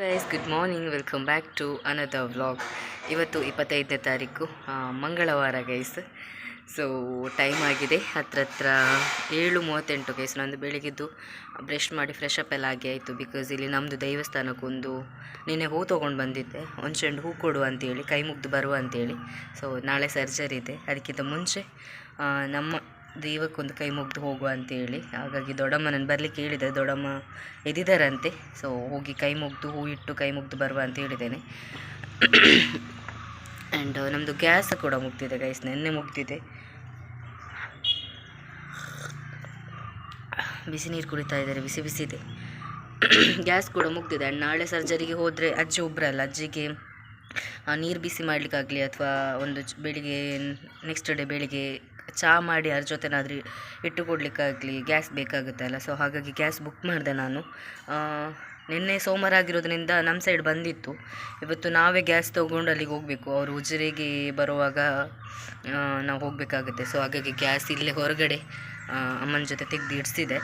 Guys good morning welcome back to ಅನದ vlog ಇವತ್ತು ಇಪ್ಪತ್ತೈದನೇ ತಾರೀಕು ಮಂಗಳವಾರ ಗೈಸ್ ಸೊ ಟೈಮ್ ಆಗಿದೆ. ಹತ್ರ ಹತ್ರ ಏಳು ಮೂವತ್ತೆಂಟು ಗೈಸ್ ನಂದು ಬೆಳಿಗ್ಗೆದ್ದು ಬ್ರಷ್ ಮಾಡಿ ಫ್ರೆಶ್ ಅಪ್ ಎಲ್ಲ ಆಗಿ ಆಯಿತು ಬಿಕಾಸ್ ಇಲ್ಲಿ ನಮ್ಮದು ದೇವಸ್ಥಾನಕ್ಕೊಂದು ನಿನ್ನೆ ಹೂ ತೊಗೊಂಡು ಬಂದಿದ್ದೆ. ಒಂದು ಚೆಂಡು ಹೂ ಕೊಡು ಅಂತೇಳಿ, ಕೈ ಮುಗ್ದು ಬರುವ ಅಂತೇಳಿ. ಸೊ ನಾಳೆ ಸರ್ಜರಿ ಇದೆ. ಅದಕ್ಕಿಂತ ಮುಂಚೆ ನಮ್ಮ ದೈವಕ್ಕೊಂದು ಕೈ ಮುಗ್ದು ಹೋಗುವ ಅಂತೇಳಿ. ಹಾಗಾಗಿ ದೊಡ್ಡಮ್ಮನನ್ನು ಬರಲಿಕ್ಕೆ ಹೇಳಿದೆ. ದೊಡ್ಡಮ್ಮ ಎದ್ದಿದ್ದಾರಂತೆ ಸೊ ಹೋಗಿ ಕೈ ಮುಗ್ದು ಹೂ ಇಟ್ಟು ಕೈ ಮುಗ್ದು ಬರುವ ಅಂತ ಹೇಳಿದ್ದೇನೆ. ಆ್ಯಂಡ್ ನಮ್ಮದು ಗ್ಯಾಸ್ ಕೂಡ ಮುಗ್ದಿದೆ ಗೈಸ್ ನೆನ್ನೆ ಮುಗ್ದಿದೆ. ಬಿಸಿ ನೀರು ಕುಡಿತಾ ಇದ್ದಾರೆ. ಬಿಸಿ ಬಿಸಿ ಇದೆ. ಗ್ಯಾಸ್ ಕೂಡ ಮುಗ್ದಿದೆ. ಆ್ಯಂಡ್ ನಾಳೆ ಸರ್ಜರಿಗೆ ಹೋದರೆ ಅಜ್ಜಿ ಒಬ್ಬರಲ್ಲ ಅಜ್ಜಿಗೆ ನೀರು ಬಿಸಿ ಮಾಡಲಿಕ್ಕಾಗಲಿ ಅಥವಾ ಒಂದು ಬೆಳಿಗ್ಗೆ ನೆಕ್ಸ್ಟ್ ಡೇ ಬೆಳಿಗ್ಗೆ ಚಹಾ ಮಾಡಿ ಯಾರ ಜೊತೆನಾದ್ರಿ ಇಟ್ಟು ಗ್ಯಾಸ್ ಗ್ಯಾಸ್ ಬೇಕಾಗುತ್ತಲ್ಲ. ಸೊ ಹಾಗಾಗಿ ಗ್ಯಾಸ್ ಬುಕ್ ಮಾಡಿದೆ ನಾನು. ನಿನ್ನೆ ಸೋಮವಾರ ಆಗಿರೋದ್ರಿಂದ ನಮ್ಮ ಸೈಡ್ ಬಂದಿತ್ತು. ಇವತ್ತು ನಾವೇ ಗ್ಯಾಸ್ ತೊಗೊಂಡು ಅಲ್ಲಿಗೆ ಹೋಗಬೇಕು. ಅವರು ಉಜಿರೆಗೆ ಬರುವಾಗ ನಾವು ಹೋಗಬೇಕಾಗುತ್ತೆ. ಸೊ ಹಾಗಾಗಿ ಗ್ಯಾಸ್ ಇಲ್ಲೇ ಹೊರಗಡೆ ಅಮ್ಮನ ಜೊತೆ ತೆಗೆದು ಇಡಿಸಿದೆ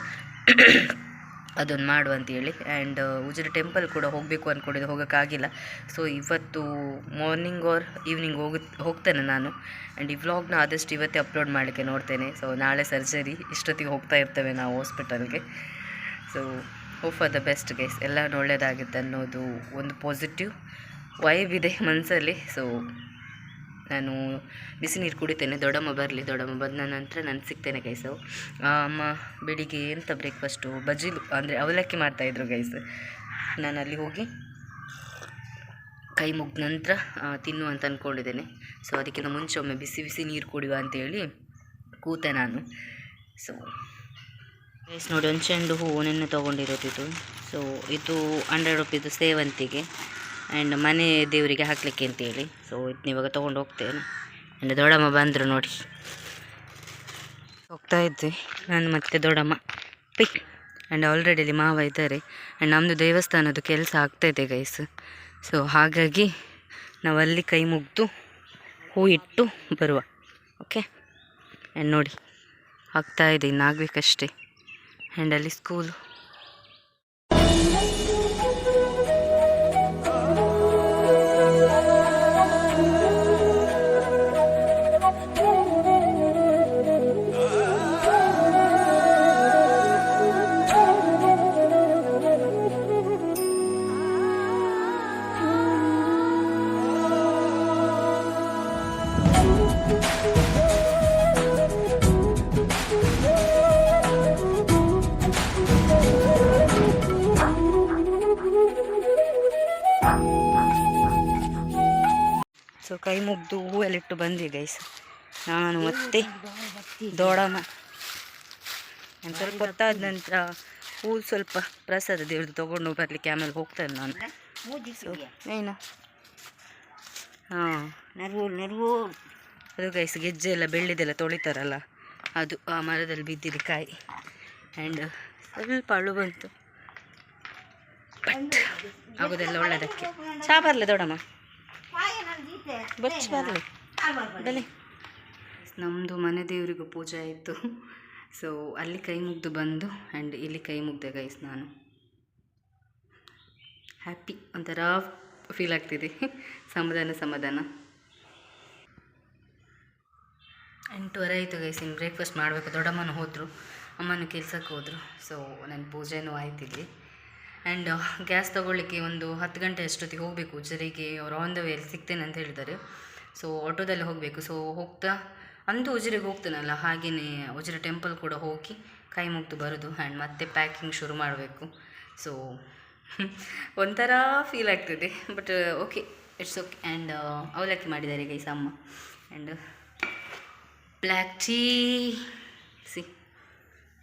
ಅದನ್ನು ಮಾಡು ಅಂತೇಳಿ. ಆ್ಯಂಡ್ ಉಜಿರೆ ಟೆಂಪಲ್ ಕೂಡ ಹೋಗಬೇಕು ಅಂದ್ಕೊಂಡಿದ್ದು ಹೋಗೋಕ್ಕಾಗಿಲ್ಲ. ಸೊ ಇವತ್ತು ಮಾರ್ನಿಂಗ್ ಆರ್ ಈವ್ನಿಂಗ್ ಹೋಗಿ, ಹೋಗ್ತೇನೆ ನಾನು. ಆ್ಯಂಡ್ ಈ ವ್ಲಾಗ್ನ ಆದಷ್ಟು ಇವತ್ತೇ ಅಪ್ಲೋಡ್ ಮಾಡಲಿಕ್ಕೆ ನೋಡ್ತೇನೆ. ಸೊ ನಾಳೆ ಸರ್ಜರಿ ಇಷ್ಟೊತ್ತಿಗೆ ಹೋಗ್ತಾ ಇರ್ತೇವೆ ನಾವು ಹಾಸ್ಪಿಟಲ್ಗೆ so hope for the best guys ಎಲ್ಲ ಒಳ್ಳೆಯದಾಗುತ್ತೆ ಅನ್ನೋದು ಒಂದು ಪಾಸಿಟಿವ್ ವೈಬ್ ಇದೆ ಮನಸ್ಸಲ್ಲಿ ಸೊ ನಾನು ಬಿಸಿ ನೀರು ಕುಡಿತೇನೆ, ದೊಡ್ಡಮ್ಮ ಬರಲಿ, ದೊಡ್ಡಮ್ಮ ಬಂದ ನಂತರ ನಾನು ಸಿಗ್ತೇನೆ ಗೈಸು ಅಮ್ಮ ಬೆಳಿಗ್ಗೆ ಎಂಥ ಬ್ರೇಕ್ಫಾಸ್ಟು ಬಜ್ಜಿ ಅಂದರೆ ಅವಲಕ್ಕಿ ಮಾಡ್ತಾಯಿದ್ರು ಗೈಸ್ ನಾನು ಅಲ್ಲಿ ಹೋಗಿ ಕೈ ಮುಗ್ದ ನಂತರ ತಿನ್ನು ಅಂತ ಅಂದ್ಕೊಂಡಿದ್ದೇನೆ ಸೊ ಅದಕ್ಕಿಂತ ಮುಂಚೆ ಒಮ್ಮೆ ಬಿಸಿ ಬಿಸಿ ನೀರು ಕುಡಿಯುವ ಅಂತೇಳಿ ಕೂತೆ ನಾನು. ಸೊ ಗೈಸ್ ನೋಡಿ, ಒಂದು ಚೆಂಡು ಹೂವು ನಿನ್ನೆ ತೊಗೊಂಡಿರೋದು ಸೊ ಇದು ಹಂಡ್ರೆಡ್ ರುಪೀದು ಸೇವಂತಿಗೆ. ಆ್ಯಂಡ್ ಮನೆ ದೇವರಿಗೆ ಹಾಕಲಿಕ್ಕೆ ಅಂತೇಳಿ. ಸೊ ಇದನ್ನ ಇವಾಗ ತೊಗೊಂಡು ಹೋಗ್ತೇನೆ ಆ್ಯಂಡ್ ದೊಡ್ಡಮ್ಮ ಬಂದರು ನೋಡಿ. ಹೋಗ್ತಾ ಇದ್ದೆ ನಾನು ಮತ್ತೆ ದೊಡ್ಡಮ್ಮ. ಪಿ. ಆ್ಯಂಡ್ ಆಲ್ರೆಡಿ ಇಲ್ಲಿ ಮಾವ ಇದ್ದಾರೆ. ಆ್ಯಂಡ್ ನಮ್ಮದು ದೇವಸ್ಥಾನದ್ದು ಕೆಲಸ ಆಗ್ತಾಯಿದೆ ಗೈಸ್ ಸೊ ಹಾಗಾಗಿ ನಾವು ಅಲ್ಲಿ ಕೈ ಮುಗ್ದು ಹೂ ಇಟ್ಟು ಬರುವ. ಓಕೆ ಆ್ಯಂಡ್ ನೋಡಿ. ಆಗ್ತಾಯಿದೆ ಇನ್ನಾಗಬೇಕಷ್ಟೇ ಆ್ಯಂಡ್ ಅಲ್ಲಿ ಸ್ಕೂಲು ಸೊ ಕೈ ಮುಗ್ದು ಹೂವೆಲ್ಲಿಟ್ಟು ಬಂದ್ವಿ ಗೈಸ್ ನಾನು ಮತ್ತೆ ದೊಡಮ್ಮ ಒಂದು ಸ್ವಲ್ಪ ಗೊತ್ತಾದ ನಂತರ ಹೂ ಸ್ವಲ್ಪ ಪ್ರಸಾದ ದೇವ್ರದ್ದು ತೊಗೊಂಡು ಬರಲಿಕ್ಕೆ ಆಮೇಲೆ ಹೋಗ್ತೇನೆ ನಾನು. ಏನು? ಹಾಂ. ನೆರವು ನೆರವು. ಅದು ಗೈಸ್ ಗೆಜ್ಜೆ ಎಲ್ಲ ಬೆಳ್ಳಿದೆಲ್ಲ ತೊಳಿತಾರಲ್ಲ ಅದು ಆ ಮರದಲ್ಲಿ ಬಿದ್ದಿದೆ ಕಾಯಿ. ಆ್ಯಂಡ್ ಸ್ವಲ್ಪ ಅಳು ಬಂತು. ಬಟ್ ಆಗೋದೆಲ್ಲ ಒಳ್ಳೆಯದಕ್ಕೆ ಚಾ ಬರಲಿ ದೊಡಮ್ಮ ಬರಲಿ ಬಲೆ ನಮ್ಮದು ಮನೆ ದೇವರಿಗೂ ಪೂಜೆ ಆಯಿತು. ಸೊ ಅಲ್ಲಿ ಕೈ ಮುಗ್ದು ಬಂದು ಆ್ಯಂಡ್ ಇಲ್ಲಿ ಕೈ ಮುಗ್ದೆ ಗೈಸ್ ನಾನು. ಹ್ಯಾಪಿ ಒಂಥರ ಫೀಲ್ ಆಗ್ತಿದೆ. ಸಮಾಧಾನ ಸಮಾಧಾನ. ಎಂಟೂವರೆ ಆಯಿತು ಗೈಸ್ ಇನ್ನು ಬ್ರೇಕ್ಫಾಸ್ಟ್ ಮಾಡಬೇಕು. ದೊಡ್ಡಮ್ಮನ ಹೋದರು. ಅಮ್ಮನ ಕೆಲ್ಸಕ್ಕೆ ಹೋದರು. ಸೊ ನನ್ನ ಪೂಜೆನೂ ಆಯ್ತು ಇಲ್ಲಿ ಆ್ಯಂಡ್ ಗ್ಯಾಸ್ ತೊಗೊಳ್ಳಿಕ್ಕೆ ಒಂದು ಹತ್ತು ಗಂಟೆ ಅಷ್ಟೊತ್ತಿಗೆ ಹೋಗಬೇಕು. ಉಜಿರೆಗೆ ಅವ್ರು ಆನ್ ದ ವೇಲಿ ಸಿಗ್ತೇನೆ ಅಂತ ಹೇಳಿದ್ದಾರೆ. ಸೊ ಆಟೋದಲ್ಲಿ ಹೋಗಬೇಕು. ಸೊ ಹೋಗ್ತಾ ಅಂದು ಉಜಿರೆಗೆ ಹೋಗ್ತಾನಲ್ಲ ಹಾಗೆಯೇ ಉಜಿರೆ ಟೆಂಪಲ್ ಕೂಡ ಹೋಗಿ ಕೈ ಮುಗ್ದು ಬರೋದು ಆ್ಯಂಡ್ ಮತ್ತೆ ಪ್ಯಾಕಿಂಗ್ ಶುರು ಮಾಡಬೇಕು. ಸೊ ಒಂಥರ ಫೀಲ್ ಆಗ್ತದೆ. But okay it's okay and ಅವಲಕ್ಕಿ ಮಾಡಿದ್ದಾರೆ ಗೈಸ್ ಅಮ್ಮ. ಆ್ಯಂಡ್ ಬ್ಲ್ಯಾಕ್ ಟೀ ಸಿ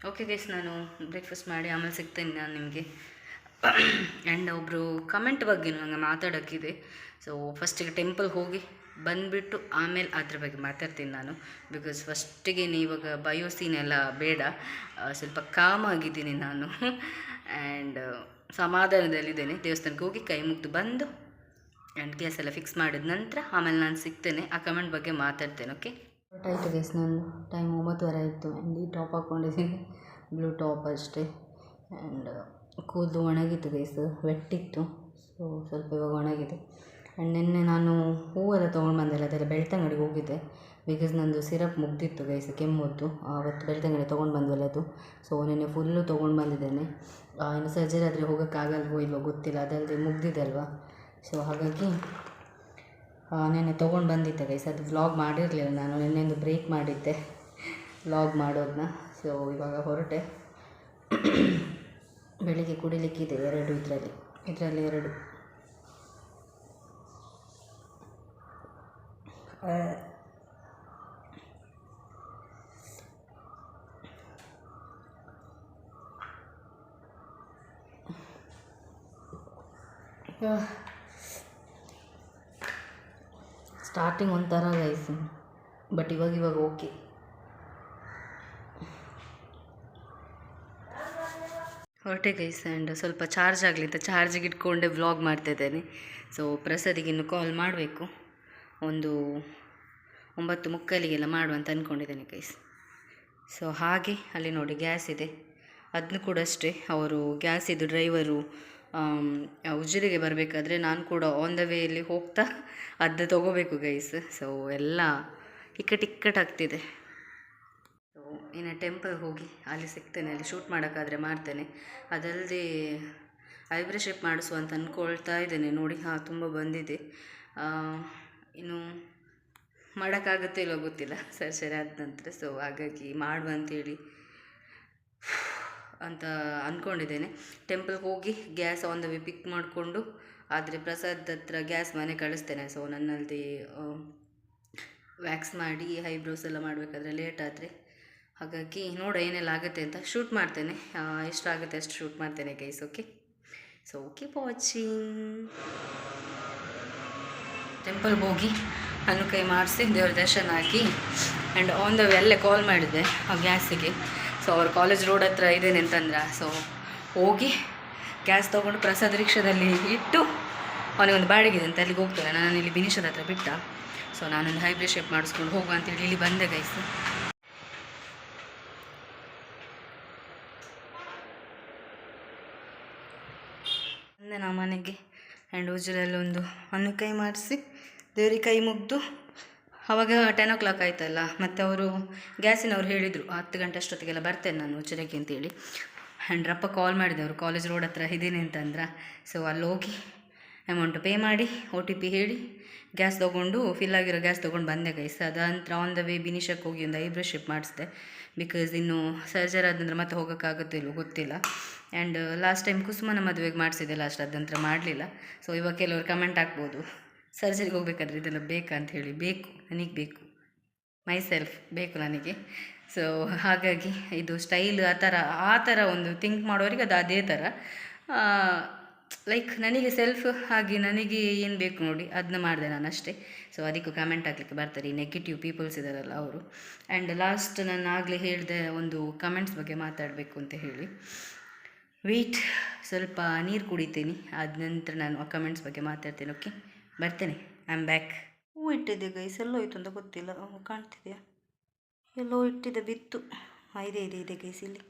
ಓಕೆ ಗೈಸ್ ನಾನು ಬ್ರೇಕ್ಫಾಸ್ಟ್ ಮಾಡಿ ಆಮೇಲೆ ಸಿಗ್ತೇನೆ ನಾನು ನಿಮಗೆ. ಆ್ಯಂಡ್ ಒಬ್ಬರು ಕಮೆಂಟ್ ಬಗ್ಗೆ ನನಗೆ ಮಾತಾಡೋಕ್ಕಿದೆ. ಸೊ ಫಸ್ಟಿಗೆ ಟೆಂಪಲ್ ಹೋಗಿ ಬಂದುಬಿಟ್ಟು ಆಮೇಲೆ ಅದ್ರ ಬಗ್ಗೆ ಮಾತಾಡ್ತೀನಿ ನಾನು. ಬಿಕಾಸ್ ಫಸ್ಟಿಗೆ ಇವಾಗ ಬಯೋ ಸೀನ್ ಎಲ್ಲ ಬೇಡ. ಸ್ವಲ್ಪ ಕಾಮ್ ಆಗಿದ್ದೀನಿ ನಾನು. ಆ್ಯಂಡ್ ಸಮಾಧಾನದಲ್ಲಿದ್ದೇನೆ. ದೇವಸ್ಥಾನಕ್ಕೆ ಹೋಗಿ ಕೈ ಮುಗ್ದು ಬಂದು ಆ್ಯಂಡ್ ಗ್ಯಾಸ್ ಎಲ್ಲ ಫಿಕ್ಸ್ ಮಾಡಿದ ನಂತರ ಆಮೇಲೆ ನಾನು ಸಿಗ್ತೇನೆ. ಆ ಕಮೆಂಟ್ ಬಗ್ಗೆ ಮಾತಾಡ್ತೇನೆ ಓಕೆ ಆಯಿತು ಗ್ಯಾಸ್ ನಾನು ಟೈಮ್ ಒಂಬತ್ತುವರೆ ಆಯಿತು. ಆ್ಯಂಡ್ ಈ ಟಾಪ್ ಹಾಕ್ಕೊಂಡಿದ್ದೀನಿ ಬ್ಲೂ ಟಾಪ್ ಅಷ್ಟೇ ಆ್ಯಂಡ್ ಕೂದಲು ಒಣಗಿತ್ತು ಗೈಸ್ ವೆಟ್ಟಿತ್ತು. ಸೊ ಸ್ವಲ್ಪ ಇವಾಗ ಒಣಗಿದೆ. ಆ್ಯಂಡ್ ನಿನ್ನೆ ನಾನು ಹೂವೆಲ್ಲ ತೊಗೊಂಡು ಬಂದೆಲ್ಲ ಅದೆಲ್ಲ ಬೆಳ್ತಂಗಡಿಗೆ ಹೋಗಿದ್ದೆ. ಬಿಕಾಸ್ ನಂದು ಸಿರಪ್ ಮುಗ್ದಿತ್ತು ಗೈಸ್ ಕೆಮ್ಮುದ್ದು ಆವತ್ತು ಬೆಳ್ತಂಗಡಿ ತೊಗೊಂಡು ಬಂದ್ವಲ್ಲ ಅದು. ಸೊ ನಿನ್ನೆ ಫುಲ್ಲು ತೊಗೊಂಡು ಬಂದಿದ್ದೇನೆ. ಇನ್ನು ಸರ್ಜರಿ ಆದರೆ ಹೋಗೋಕ್ಕಾಗಲ್ವೋ ಇಲ್ವೋ ಗೊತ್ತಿಲ್ಲ ಅದಲ್ಲದೆ ಮುಗ್ದಿದೆ ಅಲ್ವಾ? ಸೊ ಹಾಗಾಗಿ ನೆನ್ನೆ ತೊಗೊಂಡು ಬಂದಿದ್ದೆ ಗೈಸ್ ಅದು ವ್ಲಾಗ್ ಮಾಡಿರಲಿಲ್ಲ ನಾನು, ನಿನ್ನೆಂದು ಬ್ರೇಕ್ ಮಾಡಿದ್ದೆ. ವ್ಲಾಗ್ ಮಾಡೋದನ್ನ ಸೊ ಇವಾಗ ಹೊರಟೆ. ಬೆಳಿಗ್ಗೆ ಕುಡಿಲಿಕ್ಕಿದೆ ಎರಡು ಇದರಲ್ಲಿ ಇದರಲ್ಲಿ ಎರಡು. ಸ್ಟಾರ್ಟಿಂಗ್ ಒಂಥರ ಗೈಸ್ ಬಟ್ ಇವಾಗ ಇವಾಗ ಓಕೆ ಹೊರಟೆ ಗೈಸ್ ಆ್ಯಂಡ್ ಸ್ವಲ್ಪ ಚಾರ್ಜ್ ಆಗಲಿ ಅಂತ ಚಾರ್ಜಿಗೆ ಇಟ್ಕೊಂಡೆ ವ್ಲಾಗ್ ಮಾಡ್ತಿದ್ದೇನೆ ಸೊ ಪ್ರಸಾದಿಗೆ ಇನ್ನು ಕಾಲ್ ಮಾಡಬೇಕು. ಒಂದು ಒಂಬತ್ತು ಮುಕ್ಕಾಲಿಗೆಲ್ಲ ಮಾಡುವ ಅಂತ ಅಂದ್ಕೊಂಡಿದ್ದೇನೆ ಗೈಸ್ ಸೊ ಹಾಗೆ ಅಲ್ಲಿ ನೋಡಿ ಗ್ಯಾಸ್ ಇದೆ. ಅದನ್ನು ಕೂಡ ಅಷ್ಟೇ. ಅವರು ಗ್ಯಾಸ್ ಇದು ಡ್ರೈವರು ಉಜಿರೆಗೆ ಬರಬೇಕಾದ್ರೆ ನಾನು ಕೂಡ ಆನ್ ದ ವೇಯಲ್ಲಿ ಹೋಗ್ತಾ ಅದು ತೊಗೋಬೇಕು ಗೈಸ್ ಸೊ ಎಲ್ಲ ಇಕ್ಕಟ್ ಇಕ್ಕಟ್ ಆಗ್ತಿದೆ ಸೊ ಇನ್ನು ಟೆಂಪಲ್ ಹೋಗಿ, ಅಲ್ಲಿ ಸಿಗ್ತೇನೆ, ಅಲ್ಲಿ ಶೂಟ್ ಮಾಡೋಕ್ಕಾದರೆ ಮಾಡ್ತೇನೆ. ಅದಲ್ಲದೆ ಐಬ್ರೋ ಶೇಪ್ ಮಾಡಿಸುವ ಅಂತ ಅಂದ್ಕೊಳ್ತಾ ಇದ್ದೇನೆ. ನೋಡಿ, ಹಾಂ, ತುಂಬ ಬಂದಿದೆ. ಇನ್ನು ಮಾಡೋಕ್ಕಾಗುತ್ತೆ ಇಲ್ಲೋ ಗೊತ್ತಿಲ್ಲ. ಸರಿ ಸರಿ, ಆದ ನಂತರ. ಸೊ ಹಾಗಾಗಿ ಮಾಡುವ ಅಂತೇಳಿ ಅಂತ ಅಂದ್ಕೊಂಡಿದ್ದೇನೆ ಟೆಂಪಲ್ಗೆ ಹೋಗಿ gas on the way pick ಮಾಡಿಕೊಂಡು, ಆದರೆ ಪ್ರಸಾದ್ ಹತ್ರ ಗ್ಯಾಸ್ ಮನೆ ಕಳಿಸ್ತೇನೆ. ಸೊ ನನ್ನಲ್ಲಿ ವ್ಯಾಕ್ಸ್ ಮಾಡಿ ಹೈಬ್ರೋಸ್ ಎಲ್ಲ ಮಾಡಬೇಕಾದ್ರೆ ಲೇಟ್ ಆದರೆ ಹಾಗಾಗಿ ನೋಡ ಏನೆಲ್ಲ ಆಗುತ್ತೆ ಅಂತ ಶೂಟ್ ಮಾಡ್ತೇನೆ. ಎಷ್ಟು ಆಗುತ್ತೆ ಅಷ್ಟು ಶೂಟ್ ಮಾಡ್ತೇನೆ guys okay so keep watching ಟೆಂಪಲ್ಗೆ ಹೋಗಿ ಹಣ್ಣು ಕೈ ಮಾಡಿಸಿ ದೇವ್ರ ದರ್ಶನ ಹಾಕಿ ಆ್ಯಂಡ್ ಆನ್ ದ ವೇ ಅಲ್ಲೇ ಕಾಲ್ ಮಾಡಿದೆ ಆ ಗ್ಯಾಸಿಗೆ ಸೊ ಅವ್ರ ಕಾಲೇಜ್ ರೋಡ್ ಹತ್ರ ಇದ್ದೇನೆ ಅಂತಂದ್ರೆ ಸೊ ಹೋಗಿ ಗ್ಯಾಸ್ ತೊಗೊಂಡು ಪ್ರಸಾದ ರಿಕ್ಷಾದಲ್ಲಿ ಇಟ್ಟು ಅವನಿಗೊಂದು ಬಾಡಿಗೆ ಇದೆ ಅಂತ ಅಲ್ಲಿಗೆ ಹೋಗ್ತಾರೆ ನಾನು ಇಲ್ಲಿ ಬಿನಿಷದ ಹತ್ರ ಬಿಟ್ಟ. ಸೊ ನಾನೊಂದು ಹೈಬ್ರಿಡ್ ಶೇಪ್ ಮಾಡಿಸ್ಕೊಂಡು ಹೋಗುವ ಅಂತೇಳಿ ಇಲ್ಲಿ ಬಂದೆ ಗೈಸ್ ಬಂದೆ ನಾ ಮನೆಗೆ. ಆ್ಯಂಡ್ ಉಜ್ರಲ್ಲಿ ಒಂದು ಹಣ್ಣು ಕೈ ಮಾಡಿಸಿ, ದೇವ್ರಿಗೆ ಕೈ ಮುಗಿದು, ಅವಾಗ ಟೆನ್ ಓ ಕ್ಲಾಕ್ ಆಯ್ತಲ್ಲ, ಮತ್ತು ಅವರು ಗ್ಯಾಸಿನವ್ರು ಹೇಳಿದರು, ಹತ್ತು ಗಂಟೆ ಅಷ್ಟೊತ್ತಿಗೆಲ್ಲ ಬರ್ತೇನೆ ನಾನು ಉಜ್ರಕ್ಕೆ ಅಂತೇಳಿ. ಆ್ಯಂಡ್ ರಪ್ಪ ಕಾಲ್ ಮಾಡಿದೆ ಅವರು ಕಾಲೇಜ್ ರೋಡ್ ಹತ್ರ ಇದ್ದೀನಿ ಅಂತಂದ್ರೆ. ಸೊ ಅಲ್ಲಿ ಹೋಗಿ ಅಮೌಂಟ್ ಪೇ ಮಾಡಿ ಒ ಟಿ ಪಿ ಹೇಳಿ ಗ್ಯಾಸ್ ತೊಗೊಂಡು ಫಿಲ್ ಆಗಿರೋ ಗ್ಯಾಸ್ ತೊಗೊಂಡು ಬಂದೆ ಗೈಸ್ ಅದಂತರ ಆನ್ ದ ವೇ ಬಿನಿಷಕ್ಕೆ ಹೋಗಿ ಒಂದು ಐಬ್ರೋ ಶಿಪ್ ಮಾಡಿಸಿದೆ. ಬಿಕಾಸ್ ಇನ್ನು ಸರ್ಜರಿ ಆದಂದ್ರೆ ಮತ್ತೆ ಹೋಗೋಕ್ಕಾಗುತ್ತಿಲ್ಲ ಗೊತ್ತಿಲ್ಲ. ಆ್ಯಂಡ್ ಲಾಸ್ಟ್ ಟೈಮ್ ಕುಸುಮನ ಮದುವೆಗೆ ಮಾಡಿಸಿದೆ ಲಾಸ್ಟ್ ಅದಂತರ ಮಾಡಲಿಲ್ಲ. ಸೊ ಇವಾಗ ಕೆಲವರು ಕಮೆಂಟ್ ಹಾಕ್ಬೋದು. ಸರ್ಜರಿಗೆ ಹೋಗ್ಬೇಕಾದ್ರೆ ಇದೆಲ್ಲ ಬೇಕಾ ಅಂತ ಹೇಳಿ. ಬೇಕು, ನನಗೆ ಬೇಕು. ಮೈ ಸೆಲ್ಫ್ ಬೇಕು ನನಗೆ. ಸೊ ಹಾಗಾಗಿ ಇದು ಸ್ಟೈಲ್ ಆ ಥರ ಆ ಥರ ಒಂದು ಥಿಂಕ್ ಮಾಡೋರಿಗೆ ಅದು ಅದೇ ಥರ ಲೈಕ್ ನನಗೆ ಸೆಲ್ಫ್ ಹಾಗೆ ನನಗೆ ಏನು ಬೇಕು ನೋಡಿ ಅದನ್ನ ಮಾಡಿದೆ ನಾನು ಅಷ್ಟೇ. ಸೊ ಅದಕ್ಕೂ ಕಮೆಂಟ್ ಹಾಕ್ಲಿಕ್ಕೆ ಬರ್ತಾರೆ. ಈ ನೆಗೆಟಿವ್ ಪೀಪಲ್ಸ್ ಇದ್ದಾರಲ್ಲ ಅವರು. ಆ್ಯಂಡ್ ಲಾಸ್ಟ್ ನಾನು ಆಗಲೇ ಹೇಳಿದೆ ಒಂದು ಕಮೆಂಟ್ಸ್ ಬಗ್ಗೆ ಮಾತಾಡಬೇಕು ಅಂತ ಹೇಳಿ. ವೆಯ್ಟ್ ಸ್ವಲ್ಪ ನೀರು ಕುಡಿತೀನಿ. ಆದ ನಂತರ ನಾನು ಆ ಕಮೆಂಟ್ಸ್ ಬಗ್ಗೆ ಮಾತಾಡ್ತೀನಿ ಓಕೆ ಬರ್ತೇನೆ. ಐ ಆಮ್ ಬ್ಯಾಕ್ ಹೂ ಇಟ್ಟಿದ್ದೆ ಗೈಸ್ ಎಲ್ಲೋ ಇತ್ತು ಅಂತ ಗೊತ್ತಿಲ್ಲ. ಕಾಣ್ತಿದೆಯಾ? ಎಲ್ಲೋ ಇಟ್ಟಿದ್ದೆ ಬಿತ್ತು. ಇದೆ ಇದೆ ಇದೆ ಗೈಸ್ ಇಲ್ಲಿ.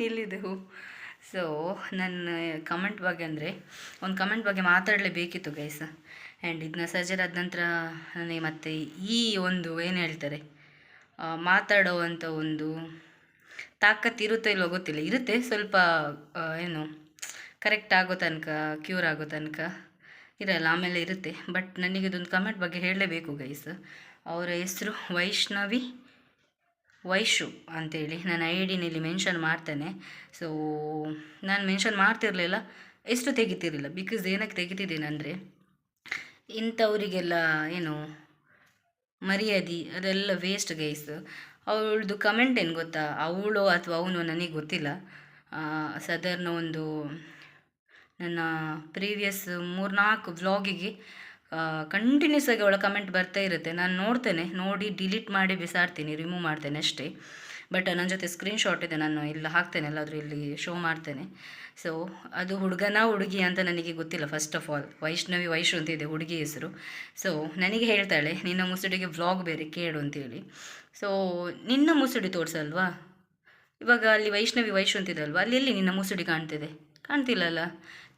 ಇಲ್ಲಿದೆ ಹೂ. ಸೊ ನನ್ನ ಕಮೆಂಟ್ ಬಗ್ಗೆ ಅಂದರೆ, ಒಂದು ಕಮೆಂಟ್ ಬಗ್ಗೆ ಮಾತಾಡಲೇಬೇಕಿತ್ತು ಗೈಸ್ ಆ್ಯಂಡ್ ಇದನ್ನ ಸರ್ಜರಿ ಆದ ನಂತರ ನನಗೆ ಮತ್ತೆ ಈ ಒಂದು ಏನು ಹೇಳ್ತಾರೆ ಮಾತಾಡುವಂಥ ಒಂದು ತಾಕತ್ತು ಇರುತ್ತೋ ಇಲ್ಲೋ ಗೊತ್ತಿಲ್ಲ. ಇರುತ್ತೆ ಸ್ವಲ್ಪ ಏನು ಕರೆಕ್ಟ್ ಆಗೋ ತನಕ ಕ್ಯೂರ್ ಆಗೋ ತನಕ ಇರಲ್ಲ, ಆಮೇಲೆ ಇರುತ್ತೆ. ಬಟ್ ನನಗೆ ಇದೊಂದು ಕಮೆಂಟ್ ಬಗ್ಗೆ ಹೇಳಲೇಬೇಕು ಗೈಸ್ ಅವರ ಹೆಸರು ವೈಷ್ಣವಿ ವೈಶು ಅಂತೇಳಿ. ನಾನು ಐ ಡಿನಲ್ಲಿ ಮೆನ್ಷನ್ ಮಾಡ್ತೇನೆ. ಸೊ ನಾನು ಮೆನ್ಷನ್ ಮಾಡ್ತಿರಲಿಲ್ಲ. ಎಷ್ಟು ತೆಗಿತಿರಲಿಲ್ಲ? ಬಿಕಾಸ್ ಏನಕ್ಕೆ ತೆಗಿತಿದ್ದೇನೆ ಅಂದರೆ ಇಂಥವರಿಗೆಲ್ಲ ಏನು, ಮರ್ಯಾದೆ, ಅದೆಲ್ಲ ವೇಸ್ಟ್ ಗೈಸ್ ಅವಳದು ಕಮೆಂಟ್ ಏನು ಗೊತ್ತಾ? ಅವಳು ಅಥವಾ ಅವನು ನನಗೆ ಗೊತ್ತಿಲ್ಲ. ಸಾಧಾರಣ ಒಂದು ನನ್ನ ಪ್ರೀವಿಯಸ್ ಮೂರ್ನಾಲ್ಕು ವ್ಲಾಗಿಗೆ ಕಂಟಿನ್ಯೂಸ್ ಆಗಿ ಅವಳ ಕಮೆಂಟ್ ಬರ್ತಾ ಇರುತ್ತೆ. ನಾನು ನೋಡ್ತೇನೆ. ನೋಡಿ ಡಿಲೀಟ್ ಮಾಡಿ ಬಿಸಾಡ್ತೀನಿ ರಿಮೂವ್ ಮಾಡ್ತೇನೆ ಅಷ್ಟೇ. ಬಟ್ ನನ್ನ ಜೊತೆ ಸ್ಕ್ರೀನ್ಶಾಟ್ ಇದೆ. ನಾನು ಇಲ್ಲಿ ಹಾಕ್ತೇನೆ. ಎಲ್ಲಾದರೂ ಇಲ್ಲಿ ಶೋ ಮಾಡ್ತೇನೆ. ಸೊ ಅದು ಹುಡುಗನ ಹುಡುಗಿ ಅಂತ ನನಗೆ ಗೊತ್ತಿಲ್ಲ. First of all Vaishnavi Vaishu ಅಂತ ಇದೆ ಹುಡುಗಿ ಹೆಸರು. ಸೊ ನನಗೆ ಹೇಳ್ತಾಳೆ, ನಿನ್ನ ಮುಸುಡಿಗೆ ವ್ಲಾಗ್ ಬೇರೆ ಕೇಳು ಅಂತೇಳಿ. ಸೊ ನಿನ್ನ ಮುಸುಡಿ ತೋರಿಸಲ್ವಾ? ಇವಾಗ ಅಲ್ಲಿ ವೈಷ್ಣವಿ ವೈಶು ಅಂತಿದಲ್ವಾ ಅಲ್ಲಿ ಎಲ್ಲಿ ನಿನ್ನ ಮುಸುಡಿ ಕಾಣ್ತಿದೆ? ಕಾಣ್ತಿಲ್ಲಲ್ಲ?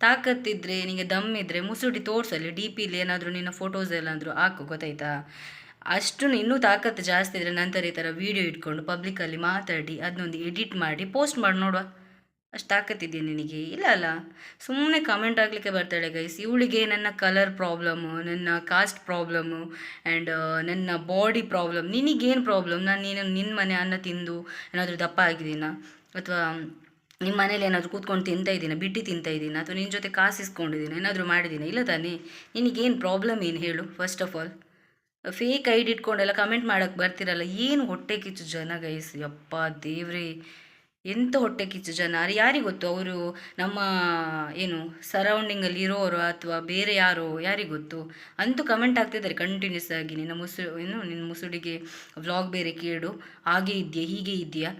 ತಾಕತ್ತಿದ್ರೆ ನಿನಗೆ ದಮ್ ಇದ್ದರೆ ಮುಸುಡಿ ತೋರಿಸಲ್ಲಿ, ಡಿ ಪಿಲಿ ಏನಾದರೂ ನಿನ್ನ ಫೋಟೋಸ್ ಎಲ್ಲಾದರೂ ಹಾಕು, ಗೊತ್ತಾಯ್ತಾ? ಅಷ್ಟು ಇನ್ನೂ ತಾಕತ್ತು ಜಾಸ್ತಿ ಇದ್ದರೆ ನಂತರ ಈ ಥರ ವೀಡಿಯೋ ಇಟ್ಕೊಂಡು ಪಬ್ಲಿಕಲ್ಲಿ ಮಾತಾಡಿ ಅದನ್ನೊಂದು ಎಡಿಟ್ ಮಾಡಿ ಪೋಸ್ಟ್ ಮಾಡಿ, ನೋಡುವ. ಅಷ್ಟು ತಾಕತ್ತಿದೆಯಾ ನಿನಗೆ? ಇಲ್ಲ ಅಲ್ಲ. ಸುಮ್ಮನೆ ಕಮೆಂಟ್ ಆಗಲಿಕ್ಕೆ ಬರ್ತಾಳೆ ಗೈಸ್ ಇವಳಿಗೆ ನನ್ನ ಕಲರ್ ಪ್ರಾಬ್ಲಮ್ಮು ನನ್ನ ಕಾಸ್ಟ್ ಪ್ರಾಬ್ಲಮ್ಮು ಆ್ಯಂಡ್ ನನ್ನ ಬಾಡಿ ಪ್ರಾಬ್ಲಮ್ ನಿನಗೇನು ಪ್ರಾಬ್ಲಮ್ ನಾನು ನೀನು ನಿನ್ನ ಮನೆ ಅನ್ನ ತಿಂದು ಏನಾದರೂ ದಪ್ಪ ಆಗಿದ್ದೀನಾ? ಅಥವಾ ನಿಮ್ಮ ಮನೇಲಿ ಏನಾದರೂ ಕೂತ್ಕೊಂಡು ತಿಂತಾ ಇದ್ದೀನ? ಬಿಟ್ಟು ತಿಂತಾ ಇದ್ದೀನ? ಅಥವಾ ನಿನ್ನ ಜೊತೆ ಕಾಸು ಇಸ್ಕೊಂಡಿದ್ದೀನಿ? ಏನಾದರೂ ಮಾಡಿದ್ದೀನಿ? ಇಲ್ಲ ತಾನೇ. ನಿನಗೇನು ಪ್ರಾಬ್ಲಮ್ ಏನು ಹೇಳು first of all fake ID ಇಟ್ಕೊಂಡೆಲ್ಲ comment ಮಾಡೋಕ್ಕೆ ಬರ್ತಿರಲ್ಲ. ಏನು ಹೊಟ್ಟೆ ಕಿಚ್ಚು ಜನ ಗೈಸ್ ಯಪ್ಪ ದೇವ್ರಿ. ಎಂಥ ಹೊಟ್ಟೆ ಕಿಚ್ಚು ಜನ? ಯಾರಿಗೆ ಗೊತ್ತು? ಅವರು ನಮ್ಮ, ಏನು ಸರೌಂಡಿಂಗಲ್ಲಿ ಇರೋರು ಅಥವಾ ಬೇರೆ ಯಾರೋ, ಯಾರಿಗೆ ಗೊತ್ತು? ಅಂತೂ ಕಮೆಂಟ್ ಆಗ್ತಿದ್ದಾರೆ ಕಂಟಿನ್ಯೂಸ್ ಆಗಿ. ನಿನ್ನ ಮುಸು, ಏನು, ನಿನ್ನ ಮುಸುಡಿಗೆ ವ್ಲಾಗ್ ಬೇರೆ ಕೇಳು. ಹಾಗೆ ಇದೆಯಾ ಹೀಗೆ ಇದೆಯಾ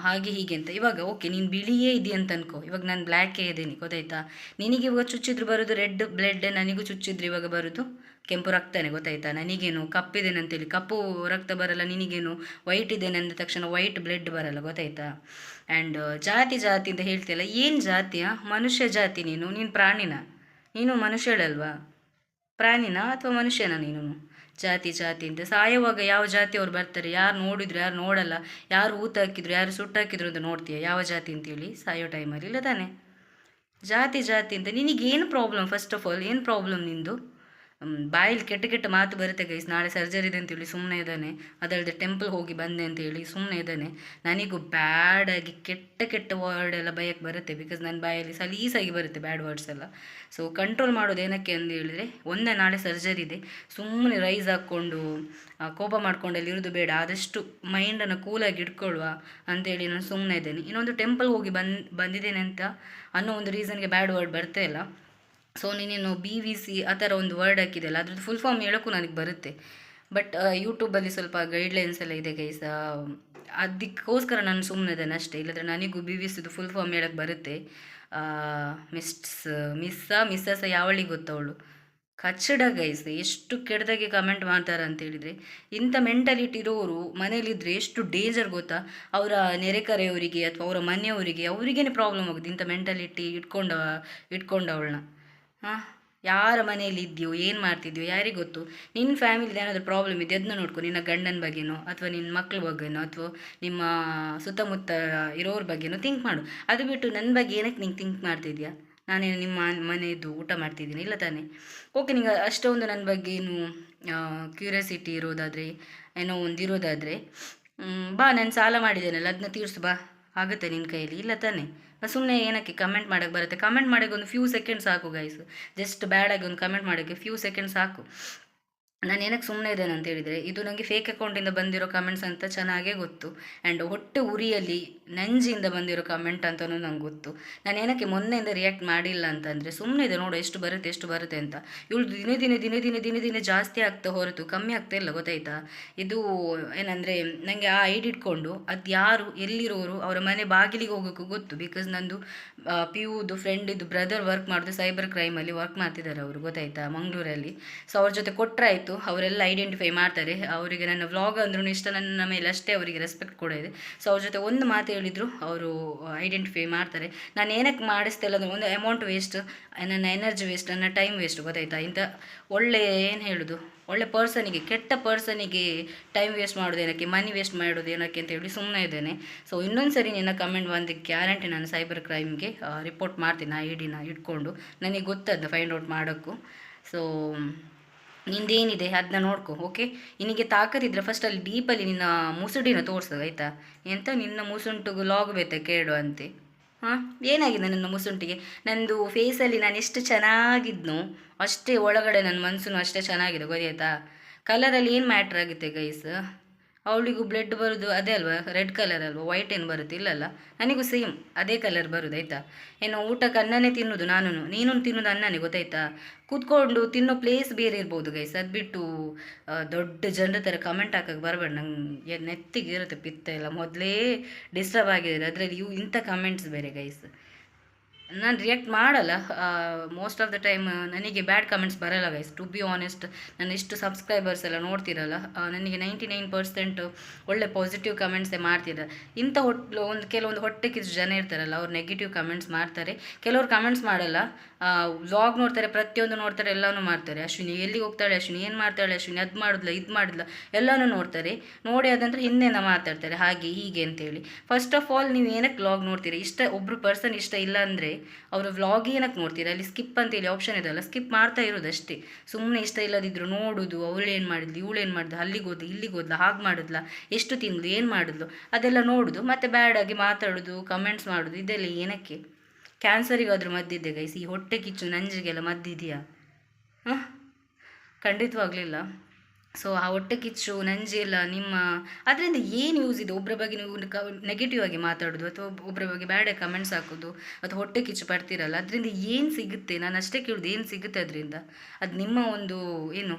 ಹಾಗೆ ಹೀಗೆ ಅಂತ. ಇವಾಗ ಓಕೆ ನೀನು ಬಿಳಿಯೇ ಇದೆ ಅಂತ ಅನ್ಕೋ. ಇವಾಗ ನಾನು ಬ್ಲ್ಯಾಕೇ ಇದ್ದೀನಿ, ಗೊತ್ತಾಯ್ತಾ? ನಿನಗೆ ಇವಾಗ ಚುಚ್ಚಿದ್ರು ಬರೋದು ರೆಡ್ ಬ್ಲಡ್ ನನಗೂ ಚುಚ್ಚಿದ್ರು ಇವಾಗ ಬರೋದು? ಕೆಂಪು ರಕ್ತನೇ, ಗೊತ್ತಾಯ್ತಾ? ನನಗೇನು ಕಪ್ಪಿದ್ದೇನೆ ಅಂತೇಳಿ ಕಪ್ಪು ರಕ್ತ ಬರಲ್ಲ, ನಿನಗೇನು ವೈಟ್ ಇದ್ದೇನೆ ಅಂದ ತಕ್ಷಣ ವೈಟ್ ಬ್ಲಡ್ ಬರಲ್ಲ, ಗೊತ್ತಾಯ್ತಾ? ಆ್ಯಂಡ್ ಜಾತಿ ಜಾತಿ ಅಂತ ಹೇಳ್ತಿಯಲ್ಲ, ಏನು ಜಾತಿಯ? ಮನುಷ್ಯ ಜಾತಿ ನೀನು ನೀನು ಪ್ರಾಣಿನ? ನೀನು ಮನುಷ್ಯಳಲ್ವಾ? ಪ್ರಾಣಿನ ಅಥವಾ ಮನುಷ್ಯನ ನೀನು? ಜಾತಿ ಜಾತಿ ಅಂತ. ಸಾಯುವಾಗ ಯಾವ ಜಾತಿಯವ್ರು ಬರ್ತಾರೆ? ಯಾರು ನೋಡಿದ್ರು, ಯಾರು ನೋಡಲ್ಲ? ಯಾರು ಊತ ಹಾಕಿದ್ರು, ಯಾರು ಸುಟ್ಟು ಹಾಕಿದ್ರು ಅಂತ ನೋಡ್ತೀಯ? ಯಾವ ಜಾತಿ ಅಂತೇಳಿ ಸಾಯೋ ಟೈಮಲ್ಲಿ ಇಲ್ಲ ತಾನೆ. ಜಾತಿ ಜಾತಿ ಅಂತ. ನಿನಗೇನು ಪ್ರಾಬ್ಲಮ್ ಫಸ್ಟ್ ಆಫ್ ಆಲ್ ಏನು ಪ್ರಾಬ್ಲಮ್ ನಿಂದು? ಬಾಯಲ್ಲಿ ಕೆಟ್ಟ ಕೆಟ್ಟ ಮಾತು ಬರುತ್ತೆ ಗೈಸ್. ನಾಳೆ ಸರ್ಜರಿ ಇದೆ ಅಂತೇಳಿ ಸುಮ್ಮನೆ ಇದ್ದಾನೆ. ಅದಲ್ಲದೆ ಟೆಂಪಲ್ ಹೋಗಿ ಬಂದೆ ಅಂತೇಳಿ ಸುಮ್ಮನೆ ಇದ್ದಾನೆ. ನನಗೂ ಬ್ಯಾಡಾಗಿ ಕೆಟ್ಟ ಕೆಟ್ಟ ವರ್ಡ್ ಎಲ್ಲ ಬಯಕ್ಕೆ ಬರುತ್ತೆ ಬಿಕಾಸ್ ನನ್ನ ಬಾಯಲ್ಲಿ ಸಲೀಸಾಗಿ ಬರುತ್ತೆ ಬ್ಯಾಡ್ ವರ್ಡ್ಸ್ ಎಲ್ಲ. ಸೊ ಕಂಟ್ರೋಲ್ ಮಾಡೋದು ಏನಕ್ಕೆ ಅಂತ ಹೇಳಿದರೆ, ಒಂದೇ ನಾಳೆ ಸರ್ಜರಿ ಇದೆ. ಸುಮ್ಮನೆ ರೈಸ್ ಹಾಕ್ಕೊಂಡು ಕೋಪ ಮಾಡ್ಕೊಂಡಲ್ಲಿ ಇರೋದು ಬೇಡ. ಆದಷ್ಟು ಮೈಂಡನ್ನು ಕೂಲಾಗಿ ಇಟ್ಕೊಳ್ಳುವ ಅಂತೇಳಿ ನಾನು ಸುಮ್ಮನೆ ಇದ್ದೇನೆ. ಇನ್ನೊಂದು ಟೆಂಪಲ್ ಹೋಗಿ ಬಂದು, ಬಂದಿದ್ದೇನೆ ಅಂತ ಅನ್ನೋ ಒಂದು ರೀಸನ್ಗೆ ಬ್ಯಾಡ್ ವರ್ಡ್ ಬರ್ತಾ ಇಲ್ಲ. ಸೊ ನೀನೇನು ಬಿ ವಿ ಸಿ ಆ ಥರ ಒಂದು ವರ್ಡ್ ಹಾಕಿದೆಯಲ್ಲ, ಅದ್ರದ್ದು ಫುಲ್ ಫಾರ್ಮ್ ಹೇಳೋಕ್ಕೂ ನನಗೆ ಬರುತ್ತೆ. ಬಟ್ ಯೂಟ್ಯೂಬಲ್ಲಿ ಸ್ವಲ್ಪ ಗೈಡ್ಲೈನ್ಸ್ ಎಲ್ಲ ಇದೆ ಗೈಸ್ ಅದಕ್ಕೋಸ್ಕರ ನಾನು ಸುಮ್ಮನೆ ಇದ್ದೇನೆ ಅಷ್ಟೇ. ಇಲ್ಲದ್ರೆ ನನಗೂ ಬಿ ವಿ ಸಿದು ಫುಲ್ ಫಾರ್ಮ್ ಹೇಳೋಕ್ಕೆ ಬರುತ್ತೆ. ಮಿಸ್ ಮಿಸ್ಸಾ ಮಿಸ್ಸಸ ಯಾವಳಿಗೆ ಗೊತ್ತವಳು ಕಚ್ಚಡ ಗೈಸ್ ಎಷ್ಟು ಕೆಡ್ದಾಗೆ ಕಮೆಂಟ್ ಮಾಡ್ತಾರೆ ಅಂತೇಳಿದರೆ ಇಂಥ ಮೆಂಟಾಲಿಟಿ ಇರೋರು ಮನೇಲಿದ್ದರೆ ಎಷ್ಟು ಡೇಂಜರ್ ಗೊತ್ತಾ? ಅವರ ನೆರೆಕರೆಯವರಿಗೆ ಅಥವಾ ಅವರ ಮನೆಯವರಿಗೆ ಅವರಿಗೇನೆ ಪ್ರಾಬ್ಲಮ್ ಆಗುತ್ತೆ ಇಂಥ ಮೆಂಟಾಲಿಟಿ ಇಟ್ಕೊಂಡ ಇಟ್ಕೊಂಡವಳನ್ನ ಹಾಂ? ಯಾರ ಮನೆಯಲ್ಲಿ ಇದೆಯೋ ಏನು ಮಾಡ್ತಿದ್ಯೋ ಯಾರಿಗೆ ಗೊತ್ತು? ನಿನ್ನ ಫ್ಯಾಮಿಲಿದು ಏನಾದರೂ ಪ್ರಾಬ್ಲಮ್ ಇದೆ ಅದನ್ನ ನೋಡ್ಕೊ. ನಿನ್ನ ಗಂಡನ ಬಗ್ಗೆನೋ, ಅಥವಾ ನಿನ್ನ ಮಕ್ಳ ಬಗ್ಗೆನೋ, ಅಥವಾ ನಿಮ್ಮ ಸುತ್ತಮುತ್ತ ಇರೋರ ಬಗ್ಗೆನೋ ಥಿಂಕ್ ಮಾಡು. ಅದು ಬಿಟ್ಟು ನನ್ನ ಬಗ್ಗೆ ಏನಕ್ಕೆ ನಿಂಗೆ ಥಿಂಕ್ ಮಾಡ್ತಿದ್ಯಾ ನಾನೇನು ನಿಮ್ಮ ಮನೆಯದು ಊಟ ಮಾಡ್ತಿದ್ದೀನಿ, ಇಲ್ಲ ತಾನೇ? ಓಕೆ ನಿಂಗೆ ಅಷ್ಟೊಂದು ನನ್ನ ಬಗ್ಗೆ ಏನು ಕ್ಯೂರಿಯಾಸಿಟಿ ಇರೋದಾದರೆ, ಏನೋ ಒಂದು ಇರೋದಾದರೆ ಬಾ, ನಾನು ಸಾಲ ಮಾಡಿದ್ದೇನಲ್ಲ ಅದನ್ನ ತೀರಿಸು, ಬಾ. ಆಗುತ್ತೆ ನಿನ್ನ ಕೈಯಲ್ಲಿ? ಇಲ್ಲ ತಾನೆ. ಸುಮ್ಮನೆ ಏನಕ್ಕೆ ಕಮೆಂಟ್ ಮಾಡೋಕ್ಕೆ ಬರುತ್ತೆ? ಕಮೆಂಟ್ ಮಾಡೋಕ್ಕೆ ಒಂದು ಫ್ಯೂ ಸೆಕೆಂಡ್ ಸಾಕು ಗೈಸ್ ಜಸ್ಟ್ ಬ್ಯಾಡಾಗಿ ಒಂದು ಕಮೆಂಟ್ ಮಾಡೋಕ್ಕೆ ಫ್ಯೂ ಸೆಕೆಂಡ್ ಸಾಕು. ನಾನು ಏನಕ್ಕೆ ಸುಮ್ಮನೆ ಇದ್ದೇನೆ ಅಂತ ಹೇಳಿದರೆ, ಇದು ನನಗೆ ಫೇಕ್ ಅಕೌಂಟಿಂದ ಬಂದಿರೋ ಕಮೆಂಟ್ಸ್ ಅಂತ ಚೆನ್ನಾಗೇ ಗೊತ್ತು. ಆ್ಯಂಡ್ ಹೊಟ್ಟೆ ಉರಿಯಲ್ಲಿ ನಂಜಿಯಿಂದ ಬಂದಿರೋ ಕಮೆಂಟ್ ಅಂತಲೂ ನಂಗೆ ಗೊತ್ತು. ನಾನು ಏನಕ್ಕೆ ಮೊನ್ನೆಯಿಂದ ರಿಯಾಕ್ಟ್ ಮಾಡಿಲ್ಲ ಅಂತಂದರೆ ಸುಮ್ಮನೆ ಇದೆ ನೋಡು, ಎಷ್ಟು ಬರುತ್ತೆ ಎಷ್ಟು ಬರುತ್ತೆ ಅಂತ. ಇವಳು ದಿನೇ ದಿನೇ ದಿನೇ ದಿನೇ ದಿನೇ ದಿನೇ ಜಾಸ್ತಿ ಆಗ್ತಾ ಹೊರತು, ಕಮ್ಮಿ ಆಗ್ತಾ ಇಲ್ಲ, ಗೊತ್ತಾಯ್ತಾ? ಇದು ಏನಂದರೆ ನನಗೆ ಆ ಐಡಿ ಇಟ್ಕೊಂಡು, ಅದು ಯಾರು, ಎಲ್ಲಿರೋರು, ಅವರ ಮನೆ ಬಾಗಿಲಿಗೆ ಹೋಗೋಕ್ಕೂ ಗೊತ್ತು. ಬಿಕಾಸ್ ನಂದು ಪಿ ಯುದು ಫ್ರೆಂಡಿದ್ದು ಬ್ರದರ್ ವರ್ಕ್ ಮಾಡೋದು ಸೈಬರ್ ಕ್ರೈಮಲ್ಲಿ ವರ್ಕ್ ಮಾಡ್ತಿದ್ದಾರೆ ಅವರು, ಗೊತ್ತಾಯ್ತಾ? ಮಂಗಳೂರಲ್ಲಿ. ಸೊ ಅವ್ರ ಜೊತೆ ಕೊಟ್ಟರಾಯ್ತು ಅವರೆಲ್ಲ ಐಡೆಂಟಿಫೈ ಮಾಡ್ತಾರೆ. ಅವರಿಗೆ ನನ್ನ ವ್ಲಾಗ್ ಅಂದ್ರೂ ಇಷ್ಟ, ನನ್ನ ಮೇಲೆ ಅಷ್ಟೇ ಅವರಿಗೆ ರೆಸ್ಪೆಕ್ಟ್ ಕೂಡ ಇದೆ. ಸೊ ಅವ್ರ ಜೊತೆ ಒಂದು ಮಾತು ಹೇಳಿದ್ರು, ಅವರು ಐಡೆಂಟಿಫೈ ಮಾಡ್ತಾರೆ. ನಾನು ಏನಕ್ಕೆ ಮಾಡಿಸ್ತಿಲ್ಲ ಅಂದರೆ, ಒಂದು ಅಮೌಂಟ್ ವೇಸ್ಟ್ ನನ್ನ ಎನರ್ಜಿ ವೇಸ್ಟ್ ನನ್ನ ಟೈಮ್ ವೇಸ್ಟ್ ಗೊತ್ತಾಯ್ತಾ? ಇಂಥ ಒಳ್ಳೆ ಏನು ಹೇಳೋದು? ಒಳ್ಳೆ ಪರ್ಸನಿಗೆ ಕೆಟ್ಟ ಪರ್ಸನಿಗೆ ಟೈಮ್ ವೇಸ್ಟ್ ಮಾಡೋದು ಏನಕ್ಕೆ? ಮನಿ ವೇಸ್ಟ್ ಮಾಡೋದು ಏನಕ್ಕೆ ಅಂತ ಹೇಳಿ ಸುಮ್ಮನೆ ಇದ್ದೇನೆ. ಸೊ ಇನ್ನೊಂದು ಸರಿ ನಿನ್ನ ಕಮೆಂಟ್ ಬಂದು ಗ್ಯಾರಂಟಿ ನಾನು ಸೈಬರ್ ಕ್ರೈಮ್ಗೆ ರಿಪೋರ್ಟ್ ಮಾಡ್ತೀನಿ, ಆ ಡಿನ ಇಟ್ಕೊಂಡು. ನನಗೆ ಗೊತ್ತದ್ದು ಫೈಂಡ್ ಔಟ್ ಮಾಡೋಕ್ಕೂ ಸೊ ನಿಂದೇನಿದೆ ಅದನ್ನ ನೋಡ್ಕೊ ಓಕೆ ನಿನಗೆ ತಾಕತ್ತಿದ್ರೆ ಫಸ್ಟ್ ಅಲ್ಲಿ ಡೀಪಲ್ಲಿ ನಿನ್ನ ಮುಸುಡಿನ ತೋರಿಸು, ಆಯಿತಾ? ಎಂತ ನಿನ್ನ ಮುಸುಂಟುಗು ಲಾಗ್ ಬೇತ ಕೇಳು ಅಂತೆ. ಹಾಂ? ಏನಾಗಿದೆ ನನ್ನ ಮುಸುಂಟಿಗೆ? ನಂದು ಫೇಸಲ್ಲಿ ನಾನು ಎಷ್ಟು ಚೆನ್ನಾಗಿದ್ನೋ, ಅಷ್ಟೇ ಒಳಗಡೆ ನನ್ನ ಮನಸ್ಸು ಅಷ್ಟೇ ಚೆನ್ನಾಗಿದೆ, ಗೊತ್ತಾಯ್ತಾ? ಕಲರಲ್ಲಿ ಏನು ಮ್ಯಾಟ್ರ್ ಆಗುತ್ತೆ ಗೈಸ್ ಅವಳಿಗೂ ಬ್ಲಡ್ ಬರೋದು ಅದೇ ಅಲ್ವಾ? ರೆಡ್ ಕಲರ್ ಅಲ್ವಾ? ವೈಟ್ ಏನು ಬರುತ್ತೆ? ಇಲ್ಲಲ್ಲ ನನಗೂ ಸೇಮ್ ಅದೇ ಕಲರ್ ಬರೋದು, ಆಯಿತಾ? ಏನೋ ಊಟಕ್ಕೆ ಅನ್ನನೇ ತಿನ್ನೋದು ನಾನು ನೀನು ತಿನ್ನೋದು ಅನ್ನನೇ ಗೊತ್ತಾಯ್ತಾ? ಕೂತ್ಕೊಂಡು ತಿನ್ನೋ ಪ್ಲೇಸ್ ಬೇರೆ ಇರ್ಬೋದು ಗೈಸ್ ಅದು ಬಿಟ್ಟು ದೊಡ್ಡ ಜನರ ಥರ ಕಮೆಂಟ್ ಹಾಕಕ್ಕೆ ಬರಬೇಡ. ನಂಗೆ ನೆತ್ತಿಗೆ ಇರುತ್ತೆ ಪಿತ್ತ ಎಲ್ಲ. ಮೊದಲೇ ಡಿಸ್ಟರ್ಬ್ ಆಗಿರೋದು. ಅದರಲ್ಲಿ ಇವು ಇಂಥ ಕಮೆಂಟ್ಸ್ ಬೇರೆ ಗೈಸ್ ನಾನು ರಿಯಾಕ್ಟ್ ಮಾಡಲ್ಲ. ಮೋಸ್ಟ್ ಆಫ್ ದ ಟೈಮ್ ನನಗೆ ಬ್ಯಾಡ್ ಕಮೆಂಟ್ಸ್ ಬರಲ್ಲ ಗೈಸ್ ಟು ಬಿ ಆನೆಸ್ಟ್ ನಾನು ಇಷ್ಟು ಸಬ್ಸ್ಕ್ರೈಬರ್ಸ್ ಎಲ್ಲ ನೋಡ್ತಿರಲ್ಲ. ನನಗೆ ನೈಂಟಿ ನೈನ್ ಪರ್ಸೆಂಟ್ ಒಳ್ಳೆ ಪಾಸಿಟಿವ್ ಕಮೆಂಟ್ಸೇ ಮಾಡ್ತಿರ ಇಂಥ ಹೊಟ್ಟು ಒಂದು ಕೆಲವೊಂದು ಹೊಟ್ಟೆ ಕಿಚ್ಚು ಜನ ಇರ್ತಾರಲ್ಲ, ಅವ್ರು ನೆಗೆಟಿವ್ ಕಮೆಂಟ್ಸ್ ಮಾಡ್ತಾರೆ. ಕೆಲವ್ರು ಕಮೆಂಟ್ಸ್ ಮಾಡಲ್ಲ. ವ್ಲಾಗ್ ನೋಡ್ತಾರೆ, ಪ್ರತಿಯೊಂದು ನೋಡ್ತಾರೆ, ಎಲ್ಲನೂ ಮಾಡ್ತಾರೆ. ಅಶ್ವಿನಿ ಎಲ್ಲಿಗೆ ಹೋಗ್ತಾಳೆ, ಅಶ್ವಿನಿ ಏನು ಮಾಡ್ತಾಳೆ, ಅಶ್ವಿನಿ ಅದು ಮಾಡಿದ್ಲ, ಇದು ಮಾಡಿದ್ಲ, ಎಲ್ಲನೂ ನೋಡ್ತಾರೆ. ನೋಡಿ ಅದಂದ್ರೆ ಹಿಂದೆನ ಮಾತಾಡ್ತಾರೆ, ಹಾಗೆ ಹೀಗೆ ಅಂತೇಳಿ. ಫಸ್ಟ್ ಆಫ್ ಆಲ್ ನೀವು ಏನಕ್ಕೆ ವ್ಲಾಗ್ ನೋಡ್ತೀರಿ? ಇಷ್ಟ ಒಬ್ಬರು ಪರ್ಸನ್ ಇಷ್ಟ ಇಲ್ಲ ಅಂದರೆ ಅವರು ವ್ಲಾಗ್ ಏನಕ್ಕೆ ನೋಡ್ತೀರಿ? ಅಲ್ಲಿ ಸ್ಕಿಪ್ ಅಂತೇಳಿ ಆಪ್ಷನ್ ಇದೆಯಲ್ಲ ಸ್ಕಿಪ್ ಮಾಡ್ತಾ ಇರೋದಷ್ಟೇ. ಸುಮ್ಮನೆ ಇಷ್ಟ ಇಲ್ಲದಿದ್ರು ನೋಡೋದು, ಅವಳು ಏನು ಮಾಡಿದ್ಲು, ಇವಳು ಏನು ಮಾಡಿದ್ಲು, ಅಲ್ಲಿಗೆ ಹೋದ್ಲು, ಇಲ್ಲಿಗೆ ಹೋದ್ಲ, ಹಾಗೆ ಮಾಡಿದ್ಲ, ಎಷ್ಟು ತಿಂದ್ಲು, ಏನು ಮಾಡಿದ್ಲು, ಅದೆಲ್ಲ ನೋಡೋದು, ಮತ್ತು ಬ್ಯಾಡಾಗಿ ಮಾತಾಡೋದು ಕಮೆಂಟ್ಸ್ ಮಾಡೋದು, ಇದೆಲ್ಲ ಏನಕ್ಕೆ? ಕ್ಯಾನ್ಸರಿಗಾದ್ರೂ ಮದ್ದಿದ್ದೆ ಗೈಸ್ ಈ ಹೊಟ್ಟೆ ಕಿಚ್ಚು, ನಂಜಿಗೆಲ್ಲ ಮದ್ದಿದೆಯಾ ಹಾಂ? ಖಂಡಿತವಾಗಲಿಲ್ಲ. ಸೊ ಆ ಹೊಟ್ಟೆ ಕಿಚ್ಚು ನಂಜಿಲ್ಲ ನಿಮ್ಮ, ಅದರಿಂದ ಏನು ಯೂಸ್ ಇದೆ? ಒಬ್ಬರ ಬಗ್ಗೆ ನೀವು ನೆಗೆಟಿವ್ ಆಗಿ ಮಾತಾಡೋದು ಅಥವಾ ಒಬ್ಬರ ಬಗ್ಗೆ ಬ್ಯಾಡ ಕಮೆಂಟ್ಸ್ ಹಾಕೋದು ಅಥವಾ ಹೊಟ್ಟೆ ಕಿಚ್ಚು ಪಡ್ತಿರಲ್ಲ, ಅದರಿಂದ ಏನು ಸಿಗುತ್ತೆ? ನಾನು ಅಷ್ಟೇ ಕೇಳೋದು, ಏನು ಸಿಗುತ್ತೆ ಅದರಿಂದ? ಅದು ನಿಮ್ಮ ಒಂದು, ಏನು?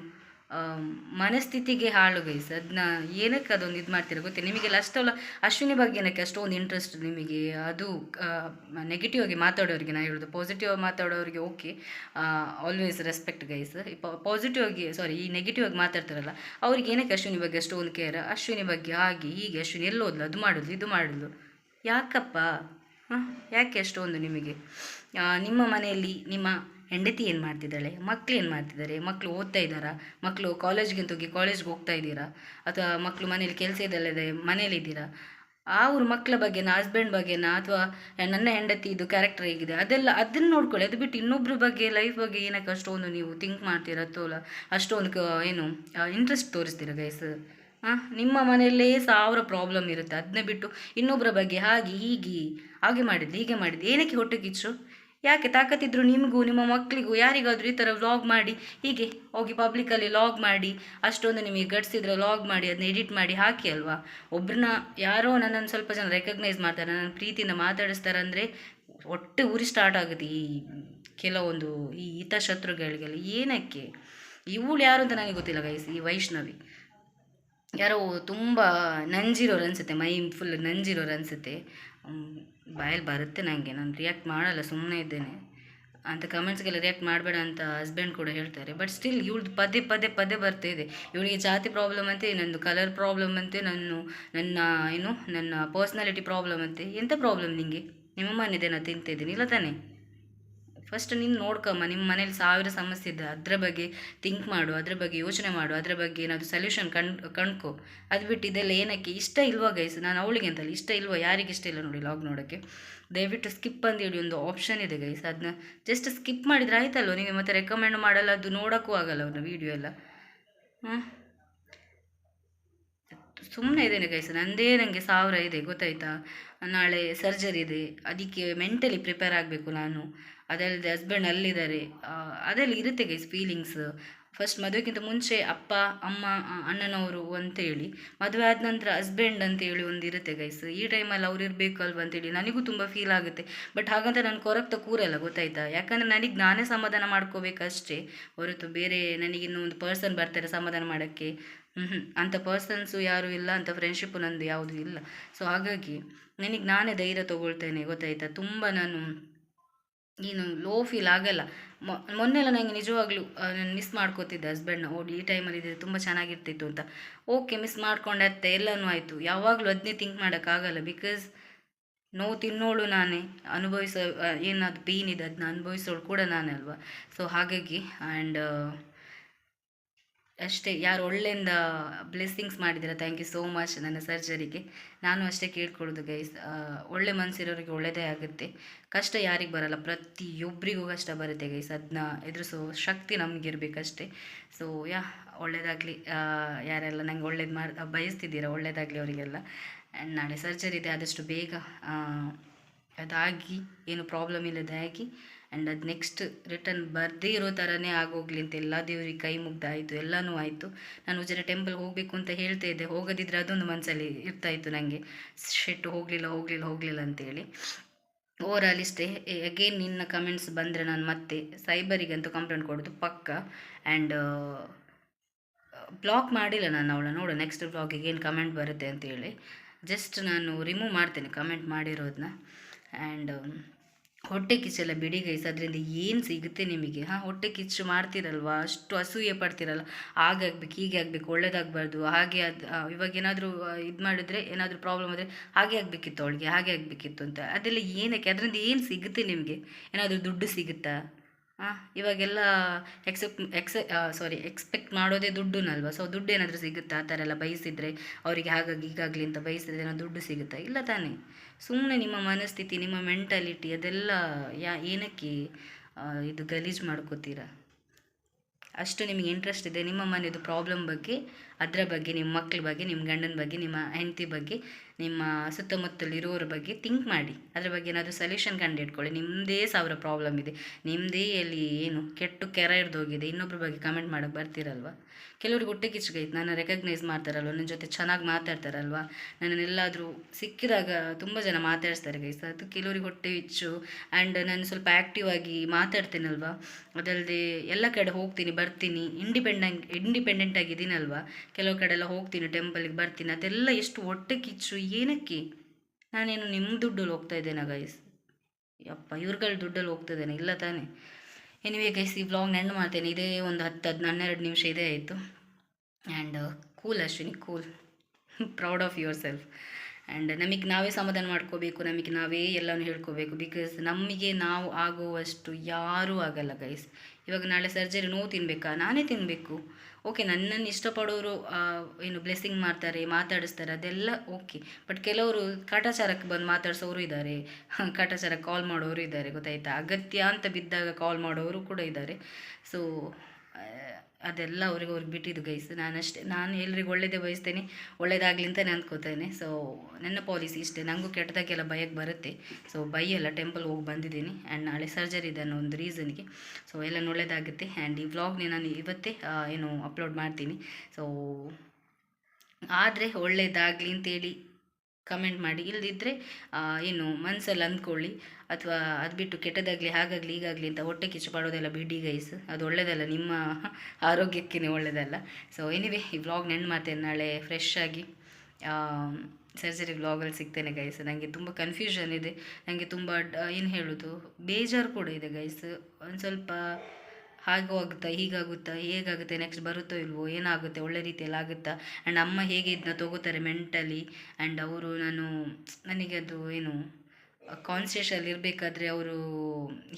ಮನಸ್ಥಿತಿಗೆ ಹಾಳು ಗೈಸ್ ಅದನ್ನ ಏನಕ್ಕೆ ಅದೊಂದು ಇದು ಮಾಡ್ತೀರ ಗೊತ್ತಿಲ್ಲ ನಿಮಗೆಲ್ಲ ಅಷ್ಟಲ್ಲ ಅಶ್ವಿನಿ ಬಗ್ಗೆ ಏನಕ್ಕೆ ಅಷ್ಟೊಂದು ಇಂಟ್ರೆಸ್ಟ್ ನಿಮಗೆ ಅದು ನೆಗೆಟಿವ್ ಆಗಿ ಮಾತಾಡೋರಿಗೆ ನಾನು ಹೇಳೋದು. ಪಾಸಿಟಿವ್ ಆಗಿ ಮಾತಾಡೋರಿಗೆ okay always respect guys positive ಆಗಿ ಸಾರಿ ಈ ನೆಗೆಟಿವ್ ಆಗಿ ಮಾತಾಡ್ತಾರಲ್ಲ, ಅವ್ರಿಗೆ ಏನಕ್ಕೆ ಅಶ್ವಿನಿ ಬಗ್ಗೆ ಅಷ್ಟೊಂದು ಕೇರ್ ಅಶ್ವಿನಿ ಬಗ್ಗೆ ಹಾಗೆ ಹೀಗೆ ಅಶ್ವಿನಿ ಎಲ್ಲೋದ್ಲು ಅದು ಮಾಡಿದ್ಲು, ಇದು ಮಾಡಿದ್ಲು. ಯಾಕಪ್ಪ? ಹಾಂ? ಯಾಕೆ ಅಷ್ಟೊಂದು ನಿಮಗೆ? ನಿಮ್ಮ ಮನೆಯಲ್ಲಿ ನಿಮ್ಮ ಹೆಂಡತಿ ಏನು ಮಾಡ್ತಿದ್ದಾಳೆ? ಮಕ್ಳು ಏನು ಮಾಡ್ತಿದ್ದಾರೆ? ಮಕ್ಕಳು ಓದ್ತಾ ಇದ್ದಾರಾ? ಮಕ್ಕಳು ಕಾಲೇಜ್ಗಿಂತ ಹೋಗಿ ಕಾಲೇಜ್ಗೆ ಹೋಗ್ತಾ ಇದ್ದೀರಾ? ಅಥವಾ ಮಕ್ಕಳು ಮನೇಲಿ ಕೆಲಸ ಇದೆಲ್ಲದೆ ಮನೇಲಿದ್ದೀರಾ ಅವ್ರ ಮಕ್ಕಳ ಬಗ್ಗೆನಾ ಹಸ್ಬೆಂಡ್ ಬಗ್ಗೆನ, ಅಥವಾ ನನ್ನ ಹೆಂಡತಿ ಇದು ಕ್ಯಾರೆಕ್ಟರ್ ಹೇಗಿದೆ? ಅದೆಲ್ಲ ಅದನ್ನು ನೋಡ್ಕೊಳ್ಳಿ. ಅದು ಬಿಟ್ಟು ಇನ್ನೊಬ್ಬರ ಬಗ್ಗೆ ಲೈಫ್ ಬಗ್ಗೆ ಏನಕ್ಕೆ ಅಷ್ಟೊಂದು ನೀವು ಥಿಂಕ್ ಮಾಡ್ತೀರ ಅಥವಾ ಅಷ್ಟೊಂದು ಏನು ಇಂಟ್ರೆಸ್ಟ್ ತೋರಿಸ್ತೀರ ಗೈಸ್ ಹಾಂ ನಿಮ್ಮ ಮನೆಯಲ್ಲೇ ಸಾವಿರ ಪ್ರಾಬ್ಲಮ್ ಇರುತ್ತೆ. ಅದನ್ನೇ ಬಿಟ್ಟು ಇನ್ನೊಬ್ಬರ ಬಗ್ಗೆ ಹಾಗೆ ಹೀಗೆ, ಹಾಗೆ ಮಾಡಿದ್ದು ಹೀಗೆ ಮಾಡಿದ್ದು ಏನಕ್ಕೆ ಹೊಟ್ಟೆ ಕಿಚ್ಚು? ಯಾಕೆ ತಾಕತ್ತಿದ್ರು ನಿಮಗೂ, ನಿಮ್ಮ ಮಕ್ಕಳಿಗೂ ಯಾರಿಗಾದರೂ ಈ ಥರ ವ್ಲಾಗ್ ಮಾಡಿ? ಹೀಗೆ ಹೋಗಿ ಪಬ್ಲಿಕಲ್ಲಿ ಲಾಗ್ ಮಾಡಿ, ಅಷ್ಟೊಂದು ನಿಮಗೆ ಗಟ್ಸಿದ್ರೆ ಲಾಗ್ ಮಾಡಿ ಅದನ್ನ ಎಡಿಟ್ ಮಾಡಿ ಹಾಕಿ ಅಲ್ವಾ? ಒಬ್ಬರನ್ನ ಯಾರೋ ನನ್ನನ್ನು ಸ್ವಲ್ಪ ಜನ ರೆಕಗ್ನೈಸ್ ಮಾಡ್ತಾರೆ ನನ್ನ ಪ್ರೀತಿಯಿಂದ ಮಾತಾಡಿಸ್ತಾರೆ ಅಂದರೆ ಒಟ್ಟು ಉರಿ ಸ್ಟಾರ್ಟ್ ಆಗುತ್ತೆ ಈ ಕೆಲವೊಂದು ಈ ಹಿತಶತ್ರುಗಳಿಗೆಲ್ಲ ಏನಕ್ಕೆ? ಇವಳು ಯಾರು ಅಂತ ನನಗೆ ಗೊತ್ತಿಲ್ಲ ಗೈಸ್ ಈ ವೈಷ್ಣವಿ. ಯಾರೋ ತುಂಬ ನಂಜಿರೋರು ಅನಿಸುತ್ತೆ, ಮೈ ಫುಲ್ ನಂಜಿರೋರು ಅನಿಸುತ್ತೆ. ಬಾಯಲ್ಲಿ ಬರುತ್ತೆ ನನಗೆ ನಾನು ರಿಯಾಕ್ಟ್ ಮಾಡಲ್ಲ ಸುಮ್ಮನೆ ಇದ್ದೇನೆ. ಅಂತ ಕಮೆಂಟ್ಸ್ಗೆಲ್ಲ ರಿಯಾಕ್ಟ್ ಮಾಡಬೇಡ ಅಂತ ಹಸ್ಬೆಂಡ್ ಕೂಡ ಹೇಳ್ತಾರೆ. ಬಟ್ ಸ್ಟಿಲ್ ಇವಳ್ದು ಪದೇ ಪದೇ ಪದೇ ಬರ್ತಾ ಇದೆ. ಇವಳಿಗೆ ಜಾತಿ ಪ್ರಾಬ್ಲಮ್ ಅಂತೆ ನನ್ನದು ಕಲರ್ ಪ್ರಾಬ್ಲಮ್ ಅಂತೆ ನನ್ನ ನನ್ನ ಏನು, ನನ್ನ ಪರ್ಸ್ನಾಲಿಟಿ ಪ್ರಾಬ್ಲಮ್ ಅಂತೆ ಎಂಥ ಪ್ರಾಬ್ಲಮ್ ನಿಮಗೆ ನಿಮ್ಮ ಮನೆದೇನ ತಿಂತಿದ್ದೀನಿ, ಇಲ್ಲ ತಾನೇ? ಫಸ್ಟ್ ನೀನು ನೋಡ್ಕಮ್ಮ ನಿಮ್ಮ ಮನೇಲಿ ಸಾವಿರ ಸಮಸ್ಯೆ ಇದೆ. ಅದರ ಬಗ್ಗೆ ಥಿಂಕ್ ಮಾಡು, ಅದ್ರ ಬಗ್ಗೆ ಯೋಚನೆ ಮಾಡು, ಅದ್ರ ಬಗ್ಗೆ ಏನಾದರೂ ಸೊಲ್ಯೂಷನ್ ಕಣ್ ಕಣ್ಕೊ ಅದು ಬಿಟ್ಟು ಇದೆಲ್ಲ ಏನಕ್ಕೆ? ಇಷ್ಟ ಇಲ್ವಾ ಗೈಸ್ ನಾನು ಅವಳಿಗೆ ಅಂತಲ್ಲ, ಇಷ್ಟ ಇಲ್ವಾ? ಯಾರಿಗೆ ಇಷ್ಟ ಇಲ್ಲ ನೋಡಿ ಲಾಗ್ ನೋಡೋಕ್ಕೆ. ದಯವಿಟ್ಟು ಸ್ಕಿಪ್ ಅಂತೇಳಿ ಒಂದು ಆಪ್ಷನ್ ಇದೆ ಗೈಸ್ ಅದನ್ನ ಜಸ್ಟ್ ಸ್ಕಿಪ್ ಮಾಡಿದ್ರೆ ಆಯ್ತಲ್ವ? ನೀವು ಮತ್ತೆ ರೆಕಮೆಂಡ್ ಮಾಡಲ್ಲ, ಅದು ನೋಡೋಕ್ಕೂ ಆಗಲ್ಲ ಅವನ ವೀಡಿಯೋ ಎಲ್ಲ. ಸುಮ್ಮನೆ ಇದ್ದೇನೆ ಗೈಸ್ ನಂದೇ ನನಗೆ ಸಾವಿರ ಇದೆ, ಗೊತ್ತಾಯ್ತಾ? ನಾಳೆ ಸರ್ಜರಿ ಇದೆ, ಅದಕ್ಕೆ ಮೆಂಟಲಿ ಪ್ರಿಪೇರ್ ಆಗಬೇಕು ನಾನು. ಅದಲ್ಲದೆ ಹಸ್ಬೆಂಡ್ ಅಲ್ಲಿದ್ದಾರೆ. ಅದೆಲ್ಲ ಇರುತ್ತೆ ಗೈಸ್ ಫೀಲಿಂಗ್ಸ್ ಫಸ್ಟ್ ಮದುವೆಗಿಂತ ಮುಂಚೆ ಅಪ್ಪ, ಅಮ್ಮ ಅಣ್ಣನವರು ಅಂತೇಳಿ. ಮದುವೆ ಆದ ನಂತರ ಹಸ್ಬೆಂಡ್ ಅಂತೇಳಿ ಒಂದು ಇರುತ್ತೆ ಗೈಸ್ ಈ ಟೈಮಲ್ಲಿ ಅವ್ರು ಇರಬೇಕಲ್ವ ಅಂತೇಳಿ ನನಗೂ ತುಂಬ ಫೀಲ್ ಆಗುತ್ತೆ. ಬಟ್ ಹಾಗಂತ ನಾನು ಕೊರಗ್ತಾ ಕೂರಲ್ಲ, ಗೊತ್ತಾಯ್ತಾ? ಯಾಕಂದರೆ ನನಗೆ ನಾನೇ ಸಮಾಧಾನ ಮಾಡ್ಕೋಬೇಕಷ್ಟೇ ಹೊರತು ಬೇರೆ ನನಗಿನ್ನೂ ಒಂದು ಪರ್ಸನ್ ಬರ್ತಾರೆ ಸಮಾಧಾನ ಮಾಡೋಕ್ಕೆ. ಹ್ಞೂ ಅಂಥ ಪರ್ಸನ್ಸು ಯಾರೂ ಇಲ್ಲ, ಅಂಥ ಫ್ರೆಂಡ್ಶಿಪ್ಪು ನಂದು ಯಾವುದೂ ಇಲ್ಲ. ಸೊ ಹಾಗಾಗಿ, ನನಗೆ ನಾನೇ ಧೈರ್ಯ ತೊಗೊಳ್ತೇನೆ, ಗೊತ್ತಾಯ್ತಾ? ತುಂಬ ನಾನು ನೀನು ಲೋ ಫೀಲ್ ಆಗಲ್ಲ. ಮೊನ್ನೆಲ್ಲ ನನಗೆ ನಿಜವಾಗ್ಲೂ ನಾನು ಮಿಸ್ ಮಾಡ್ಕೋತಿದ್ದೆ ಹಸ್ಬೆಂಡ್ನ ಓಡಿ, ಈ ಟೈಮಲ್ಲಿ ಇದ್ದರೆ ತುಂಬ ಚೆನ್ನಾಗಿರ್ತಿತ್ತು ಅಂತ. ಓಕೆ ಮಿಸ್ ಮಾಡ್ಕೊಂಡೆ ಅತ್ತೆ, ಎಲ್ಲನೂ ಆಯಿತು. ಯಾವಾಗಲೂ ಅದನ್ನೇ ಥಿಂಕ್ ಮಾಡೋಕ್ಕಾಗಲ್ಲ ಬಿಕಾಸ್ ನೋವು ತಿನ್ನೋಳು ನಾನೇ. ಅನುಭವಿಸೋ ಏನಾದ್ರು ಪೇನ್ ಇದೆ ಅದನ್ನ ಅನುಭವಿಸೋಳು ಕೂಡ ನಾನೇ ಅಲ್ವಾ? ಸೊ ಹಾಗಾಗಿ ಆ್ಯಂಡ್ ಅಷ್ಟೇ, ಯಾರು ಒಳ್ಳೆಯಿಂದ ಬ್ಲೆಸ್ಸಿಂಗ್ಸ್ ಮಾಡಿದ್ದೀರ? ಥ್ಯಾಂಕ್ ಯು ಸೋ ಮಚ್ ನನ್ನ ಸರ್ಜರಿಗೆ. ನಾನು ಅಷ್ಟೇ ಕೇಳ್ಕೊಳ್ಳೋದು ಗೈಸ್ ಒಳ್ಳೆ ಮನಸ್ಸಿರೋರಿಗೆ ಒಳ್ಳೆಯದೇ ಆಗುತ್ತೆ. ಕಷ್ಟ ಯಾರಿಗೆ ಬರಲ್ಲ. ಪ್ರತಿಯೊಬ್ಬರಿಗೂ ಕಷ್ಟ ಬರುತ್ತೆ ಗೈಸ್ ಅದನ್ನ ಎದುರಿಸೋ ಶಕ್ತಿ ನಮಗಿರ್ಬೇಕಷ್ಟೇ. ಸೊ ಯಾ, ಒಳ್ಳೇದಾಗಲಿ. ಯಾರೆಲ್ಲ ನಂಗೆ ಒಳ್ಳೇದು ಮಾಡಿ ಬಯಸ್ತಿದ್ದೀರಾ? ಒಳ್ಳೇದಾಗಲಿ ಅವರಿಗೆಲ್ಲ. ಆ್ಯಂಡ್ ನಾಳೆ ಸರ್ಜರಿ ಇದೆ. ಆದಷ್ಟು ಬೇಗ ಅದಾಗಿ, ಏನು ಪ್ರಾಬ್ಲಮ್ ಇಲ್ಲದಾಗಿ ಆ್ಯಂಡ್ ಅದು ನೆಕ್ಸ್ಟ್ ರಿಟರ್ನ್ ಬರದೇ ಇರೋ ಥರನೇ ಆಗೋಗ್ಲಿ ಅಂತ ಎಲ್ಲ ದೇವ್ರಿಗೆ ಕೈ ಮುಗ್ದಾಯಿತು, ಎಲ್ಲನೂ ಆಯಿತು. ನಾನು ಉಜಿರೆ ಟೆಂಪಲ್ಗೆ ಹೋಗಬೇಕು ಅಂತ ಹೇಳ್ತಾ ಇದ್ದೆ. ಹೋಗೋದಿದ್ರೆ ಅದೊಂದು ಮನಸ್ಸಲ್ಲಿ ಇರ್ತಾಯಿತ್ತು ನನಗೆ ಶೆಟ್ ಹೋಗಲಿಲ್ಲ ಹೋಗಲಿಲ್ಲ ಹೋಗಲಿಲ್ಲ ಅಂತೇಳಿ ಓವರಾಲ್ ಇಷ್ಟೇ. ಅಗೇನ್ ನಿನ್ನ ಕಮೆಂಟ್ಸ್ ಬಂದರೆ ನಾನು ಮತ್ತೆ ಸೈಬರಿಗೆ ಅಂತ ಕಂಪ್ಲೇಂಟ್ ಕೊಡೋದು ಪಕ್ಕ. ಆ್ಯಂಡ್ ಬ್ಲಾಕ್ ಮಾಡಿಲ್ಲ ನಾನು ಅವಳ ನೋಡು ನೆಕ್ಸ್ಟ್ ಬ್ಲಾಗಿಗೆ ಏನು ಕಮೆಂಟ್ ಬರುತ್ತೆ ಅಂತೇಳಿ ಜಸ್ಟ್ ನಾನು ರಿಮೂವ್ ಮಾಡ್ತೇನೆ ಕಮೆಂಟ್ ಮಾಡಿರೋದನ್ನ ಆ್ಯಂಡ್ ಹೊಟ್ಟೆ ಕಿಚ್ಚೆಲ್ಲ ಬಿಡಿ ಗೈಸ್ ಅದರಿಂದ ಏನು ಸಿಗುತ್ತೆ ನಿಮಗೆ? ಹಾಂ, ಹೊಟ್ಟೆ ಕಿಚ್ಚು ಮಾಡ್ತೀರಲ್ವಾ? ಅಷ್ಟು ಅಸೂಯೆ ಪಡ್ತೀರಲ್ಲ. ಹಾಗೆ ಆಗ್ಬೇಕು, ಹೀಗೆ ಆಗಬೇಕು, ಒಳ್ಳೇದಾಗಬಾರ್ದು, ಹಾಗೆ ಅದು ಇವಾಗ ಏನಾದರೂ ಇದು ಮಾಡಿದ್ರೆ, ಏನಾದರೂ ಪ್ರಾಬ್ಲಮ್ ಆದರೆ ಹಾಗೆ ಆಗಬೇಕಿತ್ತು ಅವಳಿಗೆ, ಹಾಗೆ ಆಗಬೇಕಿತ್ತು ಅಂತ. ಅದೆಲ್ಲ ಏನಕ್ಕೆ? ಅದರಿಂದ ಏನು ಸಿಗುತ್ತೆ ನಿಮಗೆ? ಏನಾದರೂ ದುಡ್ಡು ಸಿಗುತ್ತಾ? ಹಾಂ ಇವಾಗೆಲ್ಲ ಎಕ್ಸೆಪ್ಟ್ ಎಕ್ಸೆ ಸಾರಿ ಎಕ್ಸ್ಪೆಕ್ಟ್ ಮಾಡೋದೇ ದುಡ್ಡುನಲ್ವಾ ಸೊ ದುಡ್ಡು ಏನಾದರೂ ಸಿಗುತ್ತಾ? ಆ ಥರ ಎಲ್ಲ ಬಯಸಿದರೆ, ಅವರಿಗೆ ಹಾಗಾಗಿ ಈಗಾಗಲಿ ಅಂತ ಬಯಸಿದ್ರೆ ಏನೋ ದುಡ್ಡು ಸಿಗುತ್ತಾ? ಇಲ್ಲ ತಾನೇ? ಸುಮ್ಮನೆ ನಿಮ್ಮ ಮನಸ್ಥಿತಿ, ನಿಮ್ಮ ಮೆಂಟಾಲಿಟಿ ಅದೆಲ್ಲ ಯಾ, ಏನಕ್ಕೆ ಇದು ಗಲೀಜು ಮಾಡ್ಕೋತೀರ? ಅಷ್ಟು ನಿಮಗೆ ಇಂಟ್ರೆಸ್ಟ್ ಇದೆ, ನಿಮ್ಮ ಮನೆಯದು ಪ್ರಾಬ್ಲಮ್ ಬಗ್ಗೆ ಅದರ ಬಗ್ಗೆ ನಿಮ್ಮ ಮಕ್ಕಳ ಬಗ್ಗೆ ನಿಮ್ಮ ಗಂಡನ ಬಗ್ಗೆ, ನಿಮ್ಮ ಹೆಂಡತಿ ಬಗ್ಗೆ, ನಿಮ್ಮ ಸುತ್ತಮುತ್ತಲಿರೋರ ಬಗ್ಗೆ ಥಿಂಕ್ ಮಾಡಿ. ಅದ್ರ ಬಗ್ಗೆ ಏನಾದರೂ ಸೊಲ್ಯೂಷನ್ ಕಂಡು ಇಟ್ಕೊಳ್ಳಿ ನಿಮ್ಮದೇ ಸಾವಿರ ಪ್ರಾಬ್ಲಮ್ ಇದೆ. ನಿಮ್ಮದೇ ಅಲ್ಲಿ ಏನು ಕೆಟ್ಟು ಕೆರ ಹಿಡ್ದೋಗಿದೆ ಇನ್ನೊಬ್ಬರ ಬಗ್ಗೆ ಕಮೆಂಟ್ ಮಾಡೋಕ್ಕೆ ಬರ್ತೀರಲ್ವ? ಕೆಲವ್ರಿಗೆ ಹೊಟ್ಟೆ ಕಿಚ್ಚುಗೈತೆ. ನಾನು ರೆಕಗ್ನೈಸ್ ಮಾಡ್ತಾರಲ್ವ? ನನ್ನ ಜೊತೆ ಚೆನ್ನಾಗಿ ಮಾತಾಡ್ತಾರಲ್ವ? ನನ್ನನ್ನೆಲ್ಲಾದರೂ ಸಿಕ್ಕಿದಾಗ ತುಂಬ ಜನ ಮಾತಾಡ್ತಾರೆ ಗೈಸ್ ಅದು ಕೆಲವ್ರಿಗೆ ಹೊಟ್ಟೆ ಇಚ್ಚು ಆ್ಯಂಡ್ ನಾನು ಸ್ವಲ್ಪ ಆ್ಯಕ್ಟಿವ್ ಆಗಿ ಮಾತಾಡ್ತೀನಲ್ವ? ಅದಲ್ಲದೆ ಎಲ್ಲ ಕಡೆ ಹೋಗ್ತೀನಿ, ಬರ್ತೀನಿ ಇಂಡಿಪೆಂಡೆಂಟ್ ಇಂಡಿಪೆಂಡೆಂಟ್ ಆಗಿದ್ದೀನಲ್ವ ಕೆಲವು ಕಡೆ ಎಲ್ಲ ಹೋಗ್ತೀನಿ ಟೆಂಪಲ್ಗೆ ಬರ್ತೀನಿ, ಅದೆಲ್ಲ ಎಷ್ಟು ಹೊಟ್ಟೆ ಕಿಚ್ಚು, ಏನಕ್ಕೆ? ನಾನೇನು ನಿಮ್ಮ ದುಡ್ಡಲ್ಲಿ ಹೋಗ್ತಾ ಇದ್ದೇನೆ ಗೈಸ್ ಯಪ್ಪ, ಇವ್ರುಗಳ ದುಡ್ಡಲ್ಲಿ ಹೋಗ್ತಾ ಇದ್ದೇನೆ, ಇಲ್ಲ ತಾನೇ? ಎನಿವೇ ಗೈಸ್ ಈ ಬ್ಲಾಗ್ ಎಂಡ್ ಮಾಡ್ತೇನೆ, ಇದೇ ಒಂದು ಹತ್ತು ಹತ್ತು ಹನ್ನೆರಡು ನಿಮಿಷ ಇದೇ ಆಯಿತು. And cool Ashwini cool proud of yourself and ನಮಗೆ ನಾವೇ ಸಮಾಧಾನ ಮಾಡ್ಕೋಬೇಕು, ನಮಗೆ ನಾವೇ ಎಲ್ಲನೂ ಹೇಳ್ಕೋಬೇಕು ಬಿಕಾಸ್ ನಮಗೆ ನಾವು ಆಗುವಷ್ಟು ಯಾರೂ ಆಗಲ್ಲ ಗೈಸ್ ಇವಾಗ ನಾಳೆ ಸರ್ಜರಿ ನೋವು ತಿನ್ನಬೇಕಾ ನಾನೇ ತಿನ್ನಬೇಕು ಓಕೆ ನನ್ನನ್ನು ಇಷ್ಟಪಡೋರು ಏನು ಬ್ಲೆಸ್ಸಿಂಗ್ ಮಾಡ್ತಾರೆ, ಮಾತಾಡಿಸ್ತಾರೆ, ಅದೆಲ್ಲ ಓಕೆ ಬಟ್ ಕೆಲವರು ಕಾಟಾಚಾರಕ್ಕೆ ಬಂದು ಮಾತಾಡ್ಸೋರು ಇದ್ದಾರೆ. ಕಾಟಾಚಾರಕ್ಕೆ ಕಾಲ್ ಮಾಡೋರು ಇದ್ದಾರೆ, ಗೊತ್ತಾಯ್ತಾ? ಅಗತ್ಯ ಅಂತ ಬಿದ್ದಾಗ ಕಾಲ್ ಮಾಡೋರು ಕೂಡ ಇದ್ದಾರೆ. ಸೊ ಅದೆಲ್ಲ ಅವ್ರಿಗೆ ಅವ್ರಿಗೆ ಬಿಟ್ಟಿದ್ದು ಗೈಸ್ ನಾನಷ್ಟೇ, ನಾನು ಎಲ್ರಿಗೂ ಒಳ್ಳೇದೇ ಬಯಸ್ತೇನೆ, ಒಳ್ಳೇದಾಗಲಿ ಅಂತಲೇ ಅಂದ್ಕೋತೇನೆ ಸೊ ನನ್ನ ಪಾಲಿಸಿ ಇಷ್ಟೇ. ನನಗೂ ಕೆಟ್ಟದಾಗೆಲ್ಲ ಭಯಕ್ಕೆ ಬರುತ್ತೆ. ಸೊ ಬೈಯಲ್ಲ ಟೆಂಪಲ್ ಹೋಗಿ ಬಂದಿದ್ದೀನಿ. ಆ್ಯಂಡ್ ನಾಳೆ ಸರ್ಜರಿ ಇದೆ ಅನ್ನೋ ಒಂದು ರೀಸನ್ಗೆ ಸೊ ಎಲ್ಲ ಒಳ್ಳೇದಾಗುತ್ತೆ. ಆ್ಯಂಡ್ ಈ ವ್ಲಾಗ್ನೇ ನಾನು ಇವತ್ತೇ ಏನು ಅಪ್ಲೋಡ್ ಮಾಡ್ತೀನಿ. ಸೊ ಆದರೆ ಒಳ್ಳೇದಾಗಲಿ ಅಂತೇಳಿ ಕಮೆಂಟ್ ಮಾಡಿ. ಇಲ್ಲದಿದ್ದರೆ ಏನು ಮನಸ್ಸಲ್ಲಿ ಅಂದ್ಕೊಳ್ಳಿ. ಅಥವಾ ಅದು ಬಿಟ್ಟು ಕೆಟ್ಟದಾಗಲಿ, ಹಾಗಾಗಲಿ, ಹೀಗಾಗಲಿ ಅಂತ ಹೊಟ್ಟೆ ಕಿಚ್ಚು ಪಡೋದೆಲ್ಲ ಬಿಡಿ ಗೈಸ್ ಅದು ಒಳ್ಳೆಯದಲ್ಲ ನಿಮ್ಮ ಆರೋಗ್ಯಕ್ಕೇ ಒಳ್ಳೆಯದಲ್ಲ ಸೊ ಎನಿವೆ ಈ ವ್ಲಾಗ್ ನೆನ್ ಮಾಡ್ತೇನೆ ನಾಳೆ ಫ್ರೆಶ್ ಆಗಿ. ಸರ್ಜರಿ ವ್ಲಾಗಲ್ಲಿ ಸಿಗ್ತೇನೆ ಗೈಸ್ ನನಗೆ ತುಂಬ ಕನ್ಫ್ಯೂಷನ್ ಇದೆ. ನನಗೆ ತುಂಬ ಏನು ಹೇಳೋದು? ಬೇಜಾರು ಕೂಡ ಇದೆ ಗೈಸ್ ಒಂದು ಸ್ವಲ್ಪ ಹಾಗೂ ಆಗುತ್ತಾ ಹೀಗಾಗುತ್ತಾ, ಹೇಗಾಗುತ್ತೆ ನೆಕ್ಸ್ಟ್ ಬರುತ್ತೋ ಇಲ್ವೋ, ಏನಾಗುತ್ತೆ, ಒಳ್ಳೆ ರೀತಿಯಲ್ಲಿ ಆಗುತ್ತಾ? ಆ್ಯಂಡ್ ಅಮ್ಮ ಹೇಗೆ ಇದನ್ನ ತಗೋತಾರೆ ಮೆಂಟಲಿ ಆ್ಯಂಡ್ ಅವರು ನಾನು, ನನಗೆ ಅದು ಏನು ಕಾನ್ಸಿಯಸಲ್ಲಿ ಇರಬೇಕಾದ್ರೆ ಅವರು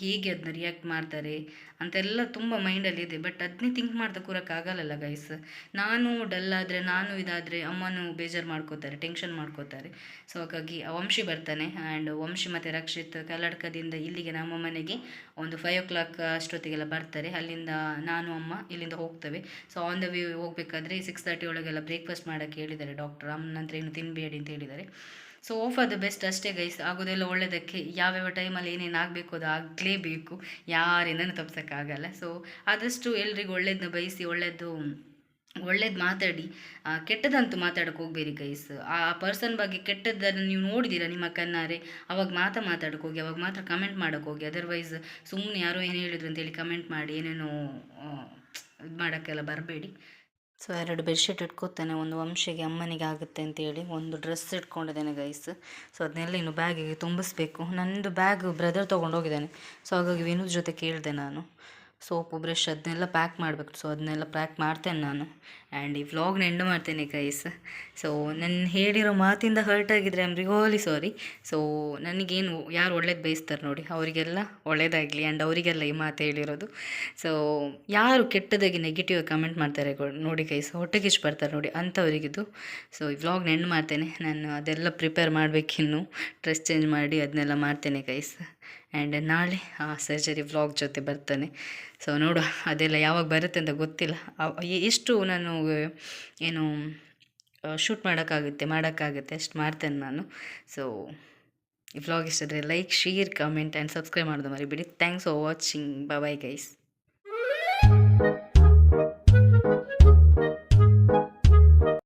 ಹೇಗೆ ಅದನ್ನ ರಿಯಾಕ್ಟ್ ಮಾಡ್ತಾರೆ ಅಂತೆಲ್ಲ ತುಂಬ ಮೈಂಡಲ್ಲಿ ಇದೆ. ಬಟ್ ಅದನ್ನೇ ಥಿಂಕ್ ಮಾಡ್ತಾ ಕೂರಕ್ಕಾಗಲ್ಲಲ್ಲ ಗೈಸ್ ನಾನು ಡಲ್ ಆದರೆ, ನಾನು ಇದಾದರೆ ಅಮ್ಮನೂ ಬೇಜಾರು ಮಾಡ್ಕೋತಾರೆ ಟೆನ್ಷನ್ ಮಾಡ್ಕೋತಾರೆ. ಸೊ ಹಾಗಾಗಿ ವಂಶಿ ಬರ್ತಾನೆ ಆ್ಯಂಡ್ ವಂಶಿ ಮತ್ತು ರಕ್ಷಿತ್ ಕಲ್ಲಡ್ಕದಿಂದ ಇಲ್ಲಿಗೆ ನಮ್ಮ ಮನೆಗೆ ಒಂದು ಫೈವ್ ಓ ಕ್ಲಾಕ್ ಅಷ್ಟೊತ್ತಿಗೆಲ್ಲ ಬರ್ತಾರೆ. ಅಲ್ಲಿಂದ ನಾನು, ಅಮ್ಮ ಇಲ್ಲಿಂದ ಹೋಗ್ತೇವೆ. ಸೊ ಆನ್ ದ ವೇ ಹೋಗಬೇಕಾದ್ರೆ ಸಿಕ್ಸ್ ತರ್ಟಿ ಒಳಗೆಲ್ಲ ಬ್ರೇಕ್ಫಾಸ್ಟ್ ಮಾಡೋಕ್ಕೆ ಹೇಳಿದ್ದಾರೆ ಡಾಕ್ಟರ್ ಅಮ್ಮನಂತರ ಏನು ತಿನ್ನಬೇಡಿ ಅಂತ ಹೇಳಿದ್ದಾರೆ. ಸೊ ಆಫ್ ದ ಬೆಸ್ಟ್ ಅಷ್ಟೇ ಗೈಸ್ ಆಗೋದೆಲ್ಲ ಒಳ್ಳೆಯದಕ್ಕೆ ಯಾವ್ಯಾವ ಟೈಮಲ್ಲಿ ಏನೇನು ಆಗಬೇಕು ಅದು ಆಗಲೇಬೇಕು. ಯಾರಿಂದನೂ ತಪ್ಸೋಕ್ಕಾಗಲ್ಲ. ಸೊ ಆದಷ್ಟು ಎಲ್ರಿಗೂ ಒಳ್ಳೇದನ್ನ ಬಯಸಿ, ಒಳ್ಳೇದು ಒಳ್ಳೇದು ಮಾತಾಡಿ. ಕೆಟ್ಟದಂತೂ ಮಾತಾಡೋಕೆ ಹೋಗ್ಬೇಡಿ ಗೈಸ್ ಆ ಪರ್ಸನ್ ಬಗ್ಗೆ ಕೆಟ್ಟದ್ದನ್ನು ನೀವು ನೋಡಿದ್ದೀರ ನಿಮ್ಮ ಕಣ್ಣಾರೆ? ಅವಾಗ ಮಾತ್ರ ಮಾತಾಡೋಕೆ ಹೋಗಿ, ಅವಾಗ ಮಾತ್ರ ಕಮೆಂಟ್ ಮಾಡೋಕೆ ಹೋಗಿ. ಅದರ್ವೈಸ್ ಸುಮ್ಮನೆ ಯಾರೋ ಏನು ಹೇಳಿದ್ರು ಅಂತೇಳಿ ಕಮೆಂಟ್ ಮಾಡಿ, ಏನೇನೋ ಇದು ಮಾಡೋಕ್ಕೆಲ್ಲ ಬರಬೇಡಿ. ಸೊ ಎರಡು ಬೆಡ್ಶೀಟ್ ಇಟ್ಕೋತಾನೆ, ಒಂದು ವಂಶಿಗೆ, ಅಮ್ಮನಿಗೆ ಆಗುತ್ತೆ ಅಂತೇಳಿ ಒಂದು ಡ್ರೆಸ್ ಇಟ್ಕೊಂಡಿದ್ದೇನೆ ಗೈಸ್. ಸೊ ಅದನ್ನೆಲ್ಲ ಇನ್ನು ಬ್ಯಾಗಿಗೆ ತುಂಬಿಸ್ಬೇಕು. ನನ್ನದು ಬ್ಯಾಗ್ ಬ್ರದರ್ ತೊಗೊಂಡೋಗಿದ್ದಾನೆ. ಸೊ ಹಾಗಾಗಿ ವಿನೂದ್ ಜೊತೆ ಕೇಳಿದೆ ನಾನು. ಸೋಪು ಬ್ರಷ್ ಅದನ್ನೆಲ್ಲ ಪ್ಯಾಕ್ ಮಾಡಬೇಕು. ಸೊ ಅದನ್ನೆಲ್ಲ ಪ್ಯಾಕ್ ಮಾಡ್ತೇನೆ ನಾನು. ಆ್ಯಂಡ್ ಈ ವ್ಲಾಗ್ನ ಎಂಡ್ ಮಾಡ್ತೇನೆ ಕೈಸ್ ಸೊ ನಾನು ಹೇಳಿರೋ ಮಾತಿಂದ ಹರ್ಟ್ ಆಗಿದ್ರೆ ಅಂದ್ರೆ ಹೋಲಿ ಸಾರಿ ಸೊ ನನಗೇನು ಯಾರು ಒಳ್ಳೇದು ಬಯಸ್ತಾರೆ ನೋಡಿ, ಅವರಿಗೆಲ್ಲ ಒಳ್ಳೇದಾಗಲಿ ಆ್ಯಂಡ್ ಅವರಿಗೆಲ್ಲ ಈ ಮಾತು ಹೇಳಿರೋದು. ಸೊ ಯಾರು ಕೆಟ್ಟದಾಗಿ ನೆಗೆಟಿವ್ ಕಮೆಂಟ್ ಮಾಡ್ತಾರೆ ನೋಡಿ ಕೈಸ್ ಹೊಟ್ಟೆಗೆ ಬರ್ತಾರೆ ನೋಡಿ ಅಂಥವರಿಗಿದು. ಸೊ ಈ ವ್ಲಾಗ್ನ ಎಂಡ್ ಮಾಡ್ತೇನೆ. ನಾನು ಅದೆಲ್ಲ ಪ್ರಿಪೇರ್ ಮಾಡಬೇಕಿನ್ನು. ಡ್ರೆಸ್ ಚೇಂಜ್ ಮಾಡಿ ಅದನ್ನೆಲ್ಲ ಮಾಡ್ತೇನೆ ಗೈಸ್ ಆ್ಯಂಡ್ ನಾಳೆ ಆ ಸರ್ಜರಿ ವ್ಲಾಗ್ ಜೊತೆ ಬರ್ತಾನೆ. ಸೊ ನೋಡುವ ಅದೆಲ್ಲ ಯಾವಾಗ ಬರುತ್ತೆ ಅಂತ ಗೊತ್ತಿಲ್ಲ. ಎಷ್ಟು ನಾನು, ಏನು ಶೂಟ್ ಮಾಡೋಕ್ಕಾಗುತ್ತೆ ಮಾಡೋಕ್ಕಾಗುತ್ತೆ ಅಷ್ಟು ಮಾಡ್ತೇನೆ ನಾನು. ಸೊ ಈ vlog ಇಷ್ಟಾದರೆ like share comment and subscribe ಮಾಡೋದು ಮರಿಬೇಡಿ. Thanks for watching bye guys